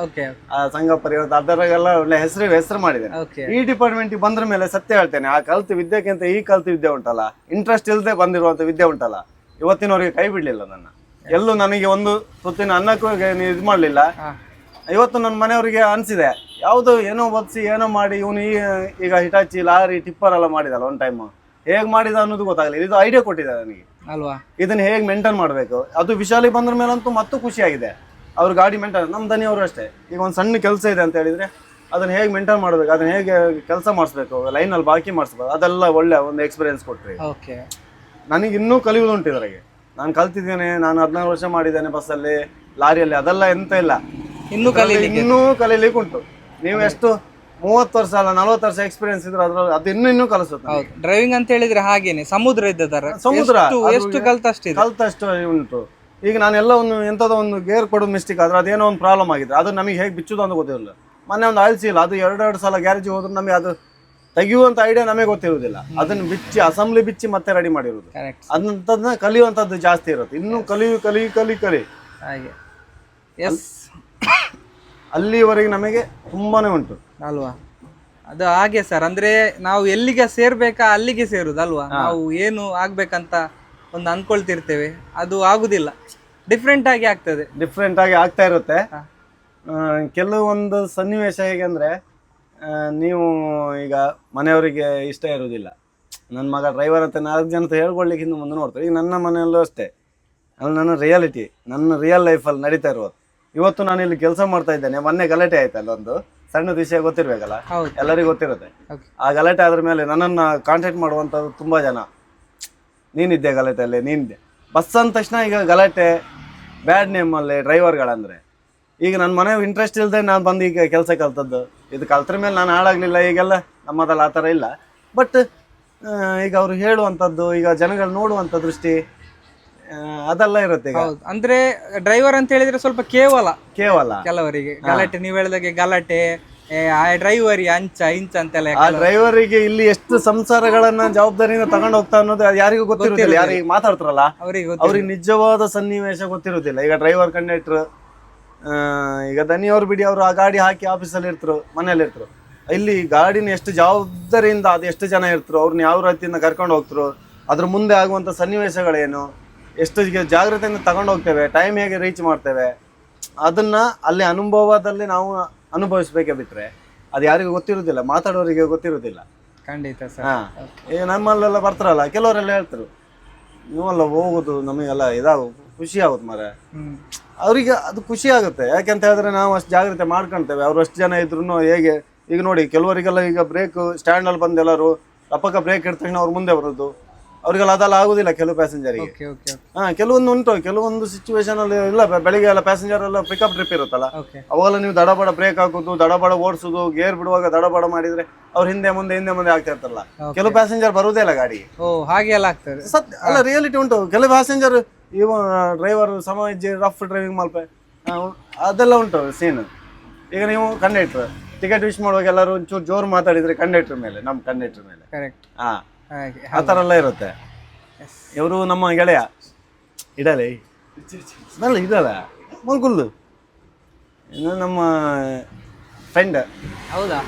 ಆ ಸಂಘ ಪರಿವರ್ತ ಅದರಾಗೆಲ್ಲ ಒಳ್ಳೆ ಹೆಸರು ಹೆಸರು ಮಾಡಿದೆ ಈ ಡಿಪಾರ್ಟ್ಮೆಂಟ್ ಬಂದ್ರ ಮೇಲೆ ಸತ್ಯ ಹೇಳ್ತೇನೆ. ಆ ಕಲ್ತು ವಿದ್ಯೆಗಿಂತ ಈ ಕಲ್ತು ವಿದ್ಯೆ ಉಂಟಲ್ಲ. ಇಂಟ್ರೆಸ್ಟ್ ಇಲ್ಲದೆ ಬಂದಿರುವಂತ ವಿದ್ಯೆ ಉಂಟಲ್ಲ. ಇವತ್ತಿನವರೆಗೆ ಕೈ ಬಿಡ್ಲಿಲ್ಲ ನನ್ನ. ಎಲ್ಲೂ ನನಗೆ ಒಂದು ಸುತ್ತಿನ ಅನ್ನಕ್ಕೂ ಇದು ಮಾಡಲಿಲ್ಲ. ಇವತ್ತು ನನ್ನ ಮನೆಯವರಿಗೆ ಅನ್ಸಿದೆ. ಯಾವುದು ಏನೋ ಒದಿಸಿ ಏನೋ ಮಾಡಿ ಇವನು ಈ ಈಗ ಹಿಟಾಚಿ ಲಾರಿ ಟಿಪ್ಪರ್ ಎಲ್ಲ ಮಾಡಿದಲ್ಲ ಒನ್ ಟೈಮ್ ಹೇಗೆ ಮಾಡಿದ ಅನ್ನೋದು ಗೊತ್ತಾಗಲಿಲ್ಲ. ಇದು ಐಡಿಯಾ ಕೊಟ್ಟಿದೆ ನನಗೆ. ಅಲ್ವಾ? ಇದನ್ನ ಹೇಗೆ ಮೇಂಟೈನ್ ಮಾಡಬೇಕು? ಅದು ವಿಶಾಲಿ ಬಂದ್ರ ಮೇಲಂತೂ ಮತ್ತೂ ಖುಷಿಯಾಗಿದೆ ಅವ್ರ ಗಾಡಿ ಮೇಂಟೈನ್ ನಮ್ಮ ದನಿಯವರು ಅಷ್ಟೇ. ಈಗ ಒಂದು ಸಣ್ಣ ಕೆಲಸ ಇದೆ ಅಂತ ಹೇಳಿದ್ರೆ ಅದನ್ನ ಹೇಗೆ ಮೇಂಟೈನ್ ಮಾಡಬೇಕು? ಅದನ್ನ ಹೇಗೆ ಕೆಲಸ ಮಾಡಿಸ್ಬೇಕು? ಲೈನಲ್ಲಿ ಬಾಕಿ ಮಾಡಿಸ್ಬೇಕು ಅದೆಲ್ಲ ಒಳ್ಳೆ ಒಂದು ಎಕ್ಸ್ಪೀರಿಯನ್ಸ್ ಕೊಟ್ರಿ. ಓಕೆ. ನನಗೆ ಇನ್ನೂ ಕಲಿಯುವುದುಂಟು ಇದ್ರಾಗೆ ನಾನು ಕಲ್ತಿದ್ದೇನೆ ನಾನು ಹದಿನಾರು ವರ್ಷ ಮಾಡಿದ್ದೇನೆ ಬಸ್ಸಲ್ಲಿ ಲಾರಿಯಲ್ಲಿ ಅದೆಲ್ಲ ಎಂತ ಇಲ್ಲ. ಇನ್ನೂ ಕಲಿ ಇನ್ನೂ ಕಲೀಲಿಕ್ಕೆ ಉಂಟು. ನೀವು ಎಷ್ಟು ಮೂವತ್ತು ವರ್ಷ ಅಲ್ಲ ನಲ್ವತ್ತು ವರ್ಷ ಎಕ್ಸ್ಪೀರಿಯನ್ಸ್ ಇದ್ರೆ ಅದ್ರಲ್ಲಿ ಅದು ಇನ್ನೂ ಇನ್ನೂ ಕಲಿಸುತ್ತೆ ಹೌದು. ಡ್ರೈವಿಂಗ್ ಅಂತ ಹೇಳಿದ್ರೆ ಹಾಗೇನೆ ಸಮುದ್ರ ಇದ್ದ ತರ. ಸಮುದ್ರ, ಎಷ್ಟು ಅದು ಎಷ್ಟು ಕಲ್ತಷ್ಟಿದೆ ಕಲ್ತಷ್ಟು ಉಂಟು. ಈಗ ನಾನೆಲ್ಲ ಒಂದು ಎಂಥದೋ ಒಂದು ಗೇರ್ ಕೊಡೋದು ಮಿಸ್ಟೇಕ್ ಆದ್ರೆ ಅದೇನೋ ಒಂದು ಪ್ರಾಬ್ಲಮ್ ಆಗಿದೆ. ಅದು ನಮಗೆ ಹೇಗೆ ಬಿಚ್ಚೋದು ಅಂತ ಗೊತ್ತಿರಲಿಲ್ಲ. ಮೊನ್ನೆ ಒಂದು ಆಯಿಲ್ ಇಲ್ಲ ಅದು ಎರಡೆರಡು ಸಲ ಗ್ಯಾರೇಜ್ ಹೋದ್ರೆ ನಮಗೆ ಅದು ತೆಗೆಯುವಂಥ ಐಡಿಯಾ ನಮಗೆ ಗೊತ್ತಿರುವುದಿಲ್ಲ. ಅದನ್ನು ಬಿಚ್ಚಿ ಅಸೆಂಬ್ಲಿ ಬಿಚ್ಚಿ ಮತ್ತೆ ರೆಡಿ ಮಾಡಿರೋದು ಕರೆಕ್ಟ್ ಅದಂಥದ್ದನ್ನ ಕಲಿಯುವಂಥದ್ದು ಜಾಸ್ತಿ ಇರುತ್ತೆ. ಇನ್ನೂ ಕಲಿಯು ಕಲಿ ಕಲಿ ಕಲಿ ಹಾಗೆ. ಎಸ್ [COUGHS] ಅಲ್ಲಿವರೆಗೆ ನಮಗೆ ತುಂಬಾನೇ ಉಂಟು. ಅಲ್ವಾ? ಅದು ಹಾಗೆ ಸರ್ ಅಂದ್ರೆ ನಾವು ಎಲ್ಲಿಗೆ ಸೇರ್ಬೇಕಾ ಅಲ್ಲಿಗೆ ಸೇರುದು ಅಲ್ವಾ? ನಾವು ಏನು ಆಗ್ಬೇಕಂತ ಒಂದು ಅನ್ಕೊಳ್ತಿರ್ತೇವೆ. ಅದು ಆಗುದಿಲ್ಲ. ಡಿಫ್ರೆಂಟ್ ಆಗಿ ಆಗ್ತದೆ. ಡಿಫ್ರೆಂಟ್ ಆಗಿ ಆಗ್ತಾ ಇರುತ್ತೆ. ಕೆಲವೊಂದು ಸನ್ನಿವೇಶ ಹೇಗೆ ಅಂದ್ರೆ ನೀವು ಈಗ ಮನೆಯವರಿಗೆ ಇಷ್ಟ ಇರುವುದಿಲ್ಲ. ನನ್ನ ಮಗ ಡ್ರೈವರ್ ಅಂತ ನಾಲ್ಕು ಜನ ಹತ್ರ ಹೇಳ್ಕೊಳ್ಲಿಕ್ಕೆ ಇನ್ನು ಮುಂದೆ ನೋಡ್ತಾರೆ. ಈಗ ನನ್ನ ಮನೆಯಲ್ಲೂ ಅಷ್ಟೇ. ಅಲ್ಲಿ ನನ್ನ ರಿಯಾಲಿಟಿ ನನ್ನ ರಿಯಲ್ ಲೈಫಲ್ಲಿ ನಡೀತಾ ಇರೋದು ಇವತ್ತು ನಾನು ಇಲ್ಲಿ ಕೆಲಸ ಮಾಡ್ತಾ ಇದ್ದೇನೆ. ಮೊನ್ನೆ ಗಲಾಟೆ ಆಯ್ತಲ್ಲ ಒಂದು ಸಣ್ಣ ವಿಷಯ ಗೊತ್ತಿರ್ಬೇಕಲ್ಲ? ಎಲ್ಲರಿಗೂ ಗೊತ್ತಿರುತ್ತೆ. ಆ ಗಲಾಟೆ ಆದ್ರ ಮೇಲೆ ನನ್ನನ್ನು ಕಾಂಟ್ಯಾಕ್ಟ್ ಮಾಡುವಂಥದ್ದು ತುಂಬ ಜನ. ನೀನಿದ್ದೆ ಗಲಾಟೆಯಲ್ಲಿ ನೀನಿದ್ದೆ ಬಸ್ ಅಂದ ತಕ್ಷಣ ಈಗ ಗಲಾಟೆ ಬ್ಯಾಡ್ ನೇಮಲ್ಲಿ ಡ್ರೈವರ್ಗಳಂದರೆ ಈಗ ನನ್ನ ಮನೆ ಇಂಟ್ರೆಸ್ಟ್ ಇಲ್ಲದೆ ನಾನು ಬಂದು ಈಗ ಕೆಲಸ ಕಲ್ತದ್ದು. ಇದು ಕಲ್ತ್ರ ಮೇಲೆ ನಾನು ಹಾಳಾಗಲಿಲ್ಲ ಈಗೆಲ್ಲ. ನಮ್ಮದಲ್ಲಿ ಆ ಥರ ಇಲ್ಲ. ಬಟ್ ಈಗ ಅವರು ಹೇಳುವಂಥದ್ದು ಈಗ ಜನಗಳು ನೋಡುವಂಥ ದೃಷ್ಟಿ ಅದೆಲ್ಲ ಇರುತ್ತೆ ಈಗ. ಹೌದು. ಅಂದ್ರೆ ಡ್ರೈವರ್ ಅಂತ ಹೇಳಿದ್ರೆ ಸ್ವಲ್ಪ ಕೇವಲ ಕೇವಲ. ಕೆಲವರಿಗೆ. ಗಲಾಟೆ ನೀವು ಹೇಳಿದಾಗೆ ಗಲಾಟೆ ಏ, ಆ ಡ್ರೈವರಿ ಅಂಚ ಇಂಚ ಅಂತೆಲ್ಲ ಆ ಡ್ರೈವರಿಗೆ ಇಲ್ಲಿ ಎಷ್ಟು ಸಂಸಾರಗಳನ್ನ ಜವಾಬ್ದಾರಿಯಿಂದ ತಗೊಂಡು ಹೋಗ್ತಾ ಅನ್ನೋದು ಯಾರಿಗೂ ಗೊತ್ತಿರೋದಿಲ್ಲ ಯಾರಿಗೆ ಮಾತಾಡ್ತಾರಲ್ಲ ಅವರಿಗೆ ಅವ್ರಿಗೆ ನಿಜವಾದ ಸನ್ನಿವೇಶ ಗೊತ್ತಿರೋದಿಲ್ಲ ಈಗ ಡ್ರೈವರ್ ಕಂಡಕ್ಟರ್ ಈಗ ದನಿಯವ್ರು ಬಿಡಿ ಅವರು ಆ ಗಾಡಿ ಹಾಕಿ ಆಫೀಸಲ್ಲಿ ಇರ್ತರು ಮನೆಯಲ್ಲಿ ಇರ್ತರು. ಇಲ್ಲಿ ಗಾಡಿನ ಎಷ್ಟು ಜವಾಬ್ದಾರಿಯಿಂದ ಅದು ಎಷ್ಟು ಜನ ಇರ್ತರು ಅವ್ರನ್ನ ಯಾವ ರೀತಿಯಿಂದ ಕರ್ಕೊಂಡು ಹೋಗ್ತರು ಅದ್ರ ಮುಂದೆ ಆಗುವಂತ ಸನ್ನಿವೇಶಗಳೇನು? ಎಷ್ಟು ಜಾಗ್ರತೆಯಿಂದ ತಗೊಂಡು ಹೋಗ್ತೇವೆ ಟೈಮ್ ಹೇಗೆ ರೀಚ್ ಮಾಡ್ತೇವೆ ಅದನ್ನ ಅಲ್ಲಿ ಅನುಭವದಲ್ಲಿ ನಾವು ಅನುಭವಿಸ್ಬೇಕೆ ಬಿಟ್ರೆ ಅದು ಯಾರಿಗೂ ಗೊತ್ತಿರುವುದಿಲ್ಲ ಮಾತಾಡೋರಿಗೆ ಗೊತ್ತಿರುವುದಿಲ್ಲ. ಖಂಡಿತ ಸರ್. ಹಾ ಈಗ ನಮ್ಮಲ್ಲೆಲ್ಲ ಬರ್ತಾರಲ್ಲ ಕೆಲವರೆಲ್ಲ ಹೇಳ್ತಾರೆ ನೀವೆಲ್ಲ ಹೋಗುದು ನಮಗೆಲ್ಲ ಇದಾಗು ಖುಷಿ ಆಗುತ್ತೆ ಮರ ಅವರಿಗೆ ಅದು ಖುಷಿ ಆಗುತ್ತೆ ಯಾಕೆಂತ ಹೇಳಿದ್ರೆ ನಾವು ಅಷ್ಟು ಜಾಗ್ರತೆ ಮಾಡ್ಕೊಳ್ತೇವೆ ಅವ್ರು ಅಷ್ಟು ಜನ ಇದ್ರು ಹೇಗೆ ಈಗ ನೋಡಿ ಕೆಲವರಿಗೆಲ್ಲ ಈಗ ಬ್ರೇಕ್ ಸ್ಟ್ಯಾಂಡಲ್ಲಿ ಬಂದೆಲ್ಲರೂ ಅಪ್ಪಕ್ಕ ಬ್ರೇಕ್ ಇಡ್ತಕ್ಷಣ ಅವ್ರು ಮುಂದೆ ಬರೋದು. ಅವ್ರಿಗೆಲ್ಲ ಅದೆಲ್ಲ ಆಗುದಿಲ್ಲ ಕೆಲವು ಪ್ಯಾಸೆಂಜರಿಗೆ ಓಕೆ ಓಕೆ ಹಾ ಕೆಲವೊಂದು ಉಂಟು ಕೆಲವೊಂದು ಸಿಚುವೇಶನ್ ಅಲ್ಲಿ ಇಲ್ಲ ಬೆಳಿಗ್ಗೆ ಎಲ್ಲ ಪ್ಯಾಸೆಂಜರ್ ಎಲ್ಲ ಪಿಕಪ್ ಟ್ರಿಪ್ ಇರುತ್ತಲ್ಲ ಅವಾಗೆಲ್ಲ ನೀವು ದಡಬಡ ಬ್ರೇಕ್ ಹಾಕೋದು ದಡಬಡ ಓಡಿಸೋದು ಗೇರ್ ಬಿಡುವಾಗ ದಡಬಡ ಮಾಡಿದ್ರೆ ಅವ್ರ ಹಿಂದೆ ಮುಂದೆ ಹಿಂದೆ ಮುಂದೆ ಆಗ್ತಾ ಇರ್ತಾರಲ್ಲ ಕೆಲವು ಪ್ಯಾಸೆಂಜರ್ ಬರುವುದೇ ಇಲ್ಲ ಗಾಡಿ. ಓ ಹಾಗೆ ಎಲ್ಲ ಆಗ್ತದೆ. ಸತ್ಯ ಅಲ್ಲ ರಿಯಾಲಿಟಿ ಉಂಟು. ಕೆಲವು ಪ್ಯಾಸೆಂಜರ್ ಇವ ಡ್ರೈವರ್ ಸಮಾಜ ರಫ್ ಡ್ರೈವಿಂಗ್ ಮಲ್ಪೆ ಅದೆಲ್ಲ ಉಂಟು ಸೀನ್ ಈಗ ನೀವು ಕಂಡಕ್ಟರ್ ಟಿಕೆಟ್ ವಿಶ್ ಮಾಡುವಾಗ ಎಲ್ಲರೂ ಒಂಚೂರು ಜೋರು ಮಾತಾಡಿದ್ರೆ ಕಂಡಕ್ಟರ್ ಮೇಲೆ ನಮ್ಮ ಕಂಡಕ್ಟರ್ ಮೇಲೆ. ಕರೆಕ್ಟ್ ಹಾ. ಆ ಥರ ಎಲ್ಲ ಇರುತ್ತೆ. ಇವರು ನಮ್ಮ ಗೆಳೆಯ. ಇಡಲಿ. ಅಲ್ಲ ಇದಲ್ಲ ಮಲ್ಕುಲ್ದು ಇನ್ನು ನಮ್ಮ ಫ್ರೆಂಡ್ ಹೌದಾ?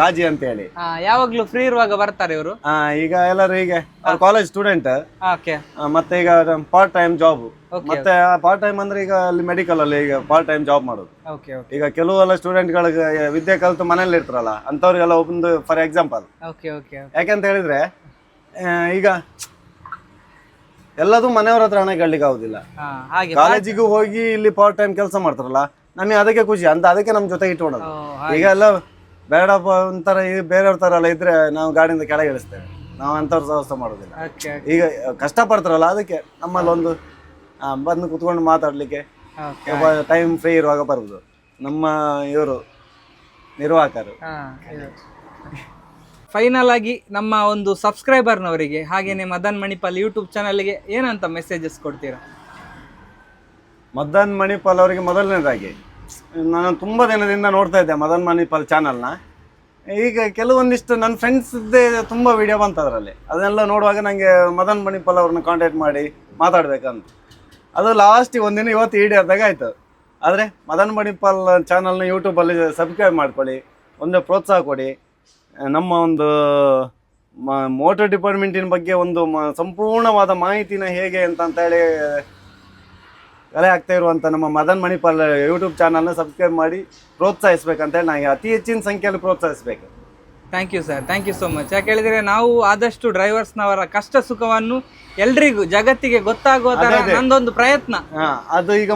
ರಾಜಿ ಅಂತ ಹೇಳಿ ಯಾವಾಗ್ಲೂ ಫ್ರೀ ಇರುವಾಗ ಬರ್ತಾರೆ ಇವರು? ಈಗ ಎಲ್ಲರೂ ಹೀಗೆ ಕಾಲೇಜ್ ಸ್ಟೂಡೆಂಟ್ ಮತ್ತೆ ಈಗ ಪಾರ್ಟ್ ಟೈಮ್ ಜಾಬ್ ಮತ್ತೆ ಪಾರ್ಟ್ ಟೈಮ್ ಅಂದ್ರೆ ಈಗ ಅಲ್ಲಿ ಮೆಡಿಕಲ್ ಅಲ್ಲಿ ಈಗ ಪಾರ್ಟ್ ಟೈಮ್ ಜಾಬ್ ಮಾಡೋದು ಈಗ ಕೆಲವೆಲ್ಲ ಸ್ಟೂಡೆಂಟ್ಗಳಿಗೆ ವಿದ್ಯೆ ಕಲಿತು ಮನೇಲಿ ಇರ್ತಾರಲ್ಲ ಅಂತವ್ರಿಗೆಲ್ಲ ಒಂದು ಫಾರ್ ಎಕ್ಸಾಂಪಲ್ ಯಾಕೆಂತ ಹೇಳಿದ್ರೆ ಈಗ ಎಲ್ಲದೂ ಮನೆಯವ್ರ ಹತ್ರ ಹಣ ಕೇಳಲಿಕ್ಕೆ ಆಗುದಿಲ್ಲ. ಹಾ ಹಾಗೆ ಕಾಲೇಜಿಗೂ ಹೋಗಿ ಇಲ್ಲಿ ಪಾರ್ಟ್ ಟೈಮ್ ಕೆಲಸ ಮಾಡ್ತಾರಲ್ಲ ನಮಗೆ ಅದಕ್ಕೆ ಖುಷಿ ಅಂತ ಅದಕ್ಕೆ ನಮ್ಮ ಜೊತೆ ಇಟ್ಕೊಳೋದು. ಓ, ಈಗ ಎಲ್ಲ ಬೇಡಪ್ಪ ಒಂಥರ ಈ ಬೇರೆಯವ್ರ ಥರ ಎಲ್ಲ ಇದ್ರೆ ನಾವು ಗಾಡಿಯಿಂದ ಕೆಳಗೆ ಇಳಿಸ್ತೇವೆ. ನಾವು ಅಂಥವ್ರ ವ್ಯವಸ್ಥೆ ಮಾಡೋದಿಲ್ಲ. ಈಗ ಈಗ ಕಷ್ಟಪಡ್ತಾರಲ್ಲ ಅದಕ್ಕೆ ನಮ್ಮಲ್ಲಿ ಒಂದು ಆ, ಬಂದು ಕುತ್ಕೊಂಡು ಮಾತಾಡ್ಲಿಕ್ಕೆ ಟೈಮ್ ಫ್ರೀ ಇರುವಾಗ ಬರ್ಬೋದು ನಮ್ಮ ಇವರು ನಿರ್ವಾಹಕರು. ಹಾ ಫೈನಲ್ ಆಗಿ ನಮ್ಮ ಒಂದು ಸಬ್ಸ್ಕ್ರೈಬರ್ನವರಿಗೆ ಹಾಗೇನೆ ಮದನ್ ಮಣಿಪಾಲ್ ಯೂಟ್ಯೂಬ್ ಚಾನಲ್ಗೆ ಏನಂತ ಮೆಸೇಜಸ್ ಕೊಡ್ತೀರಾ? ಮದನ್ ಮಣಿಪಾಲ್ ಅವರಿಗೆ ಮೊದಲನೇದಾಗಿ ನಾನು ತುಂಬ ದಿನದಿಂದ ನೋಡ್ತಾ ಇದ್ದೆ ಮದನ್ ಮಣಿಪಾಲ್ ಚಾನಲ್ನ ಈಗ ಕೆಲವೊಂದಿಷ್ಟು ನನ್ನ ಫ್ರೆಂಡ್ಸ್ದೇ ತುಂಬ ವಿಡಿಯೋ ಬಂತು ಅದರಲ್ಲಿ ಅದನ್ನೆಲ್ಲ ನೋಡುವಾಗ ನನಗೆ ಮದನ್ ಮಣಿಪಾಲ್ ಅವ್ರನ್ನ ಕಾಂಟ್ಯಾಕ್ಟ್ ಮಾಡಿ ಮಾತಾಡಬೇಕಂತ. ಅದು ಲಾಸ್ಟಿಗೆ ಒಂದಿನ ಇವತ್ತು ಈಡೇರಿದಾಗ ಆಯಿತು. ಆದರೆ ಮದನ್ ಮಣಿಪಾಲ್ ಚಾನಲ್ನ ಯೂಟ್ಯೂಬಲ್ಲಿ ಸಬ್ಸ್ಕ್ರೈಬ್ ಮಾಡ್ಕೊಳ್ಳಿ ಒಂದು ಪ್ರೋತ್ಸಾಹ ಕೊಡಿ. ನಮ್ಮ ಒಂದು ಮೋಟರ್ ಡಿಪಾರ್ಟ್ಮೆಂಟಿನ ಬಗ್ಗೆ ಒಂದು ಮ- ಸಂಪೂರ್ಣವಾದ ಮಾಹಿತಿನ ಹೇಗೆ ಅಂತ ಅಂತ ಹೇಳಿ ಕಲೆ ಆಗ್ತಾ ಇರುವಂಥ ನಮ್ಮ ಮದನ್ ಮಣಿಪಾಲ್ ಯೂಟ್ಯೂಬ್ ಚಾನಲ್ನ ಸಬ್ಸ್ಕ್ರೈಬ್ ಮಾಡಿ ಪ್ರೋತ್ಸಾಹಿಸ್ಬೇಕಂತೇಳಿ ನನಗೆ ಅತಿ ಹೆಚ್ಚಿನ ಸಂಖ್ಯೆಯಲ್ಲಿ ಪ್ರೋತ್ಸಾಹಿಸಬೇಕು. Thank you sir thank you so much ಯಾಕೆ ಹೇಳಿದರೆ ನಾವು ಆದಷ್ಟು ಡ್ರೈವರ್ಸ್ನವರ ಕಷ್ಟ ಸುಖವನ್ನು ಎಲ್ರಿಗೂ ಜಗತ್ತಿಗೆ ಗೊತ್ತಾಗುವ ತರ. ನಂದೊಂದು ಪ್ರಯತ್ನ. ಅದು ಈಗ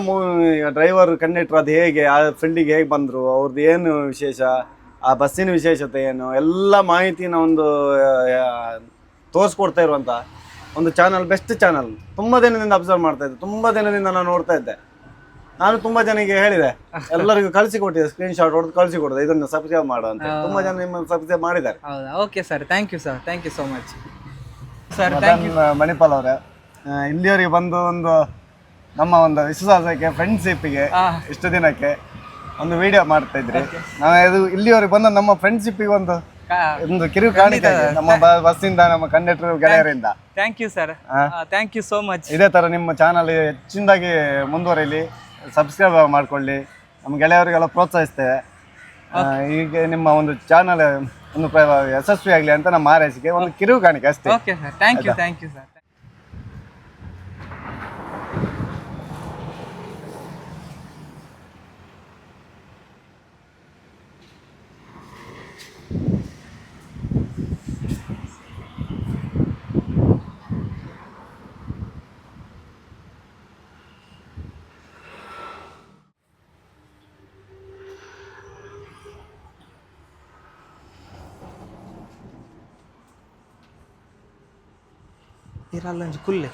ಡ್ರೈವರ್ ಕಂಡಕ್ಟರ್ ಅದು ಹೇಗೆ ಆ ಫೀಲ್ಡಿಗೆ ಹೇಗೆ ಬಂದರು ಅವ್ರದ್ದು ಏನು ವಿಶೇಷ ಆ ಬಸ್ಸಿನ ವಿಶೇಷತೆ ಏನು ಎಲ್ಲ ಮಾಹಿತಿನ ಒಂದು ತೋರಿಸ್ಕೊಡ್ತಾ ಇರುವಂಥ ಒಂದು ಚಾನಲ್ ಬೆಸ್ಟ್ ಚಾನಲ್ ತುಂಬ ದಿನದಿಂದ ಅಬ್ಸರ್ವ್ ಮಾಡ್ತಾ ಇದ್ದೆ ತುಂಬ ದಿನದಿಂದ ನಾನು ನೋಡ್ತಾ ಇದ್ದೆ. ನಾನು ತುಂಬ ಜನಕ್ಕೆ ಹೇಳಿದೆ [LAUGHS] ಎಲ್ಲರಿಗೂ ಕಳಿಸಿ ಕೊಟ್ಟಿದ್ದೆ ಸ್ಕ್ರೀನ್ ಶಾಟ್ ಹೊಡೆದು ಕಳಿಸಿ ಕೊಡಿದೆ ಇದನ್ನು ಸಬ್ಸ್ಕ್ರೈಬ್ ಮಾಡು ಅಂತ ತುಂಬ ಜನ ನಿಮ್ಮನ್ನು ಸಬ್ಸ್ಕ್ರೈಬ್ ಮಾಡಿದ್ದಾರೆ. ಹೌದಾ? Okay sir thank you sir thank you so much sir thank you Manipal ಅವರೇ ಇಲ್ಲಿಯವರಿಗೆ ಬಂದು ಒಂದು ನಮ್ಮ ಒಂದು ವಿಶ್ವಾಸಕ್ಕೆ ಫ್ರೆಂಡ್ಶಿಪ್ಗೆ. ಇಷ್ಟು ದಿನಕ್ಕೆ ಒಂದು ವಿಡಿಯೋ ಮಾಡ್ತಾ ಇದ್ರಿ. ನಾವು ಇದು ಇಲ್ಲಿಯವರೆಗೆ ಬಂದ ನಮ್ಮ ಫ್ರೆಂಡ್ಶಿಪ್ಪಿಗೆ ಒಂದು ಒಂದು ಕಿರು ಕಾಣಿಕೆ. ನಮ್ಮ ಬಸ್ಸಿಂದ ನಮ್ಮ conductor ಗೆಳೆಯರಿಂದ. Thank you sir. Thank you so much ಇದೇ ತರ ನಿಮ್ಮ ಚಾನಲ್ ಹೆಚ್ಚಿನದಾಗಿ ಮುಂದುವರಿಲಿ ಸಬ್ಸ್ಕ್ರೈಬ್ ಮಾಡ್ಕೊಳ್ಳಿ ನಮ್ಮ ಗೆಳೆಯರಿಗೆಲ್ಲ ಪ್ರೋತ್ಸಾಹಿಸ್ತೇವೆ. ಈಗ ಹೀಗೆ ನಿಮ್ಮ ಒಂದು ಚಾನಲ್ ಒಂದು ಯಶಸ್ವಿ ಆಗಲಿ ಅಂತ ನಮ್ಮ ಆರೈಸಿಗೆ ಒಂದು ಕಿರು ಕಾಣಿಕೆ ಅಷ್ಟೇ. Okay sir thank you thank you sir फिरायला कुल्ले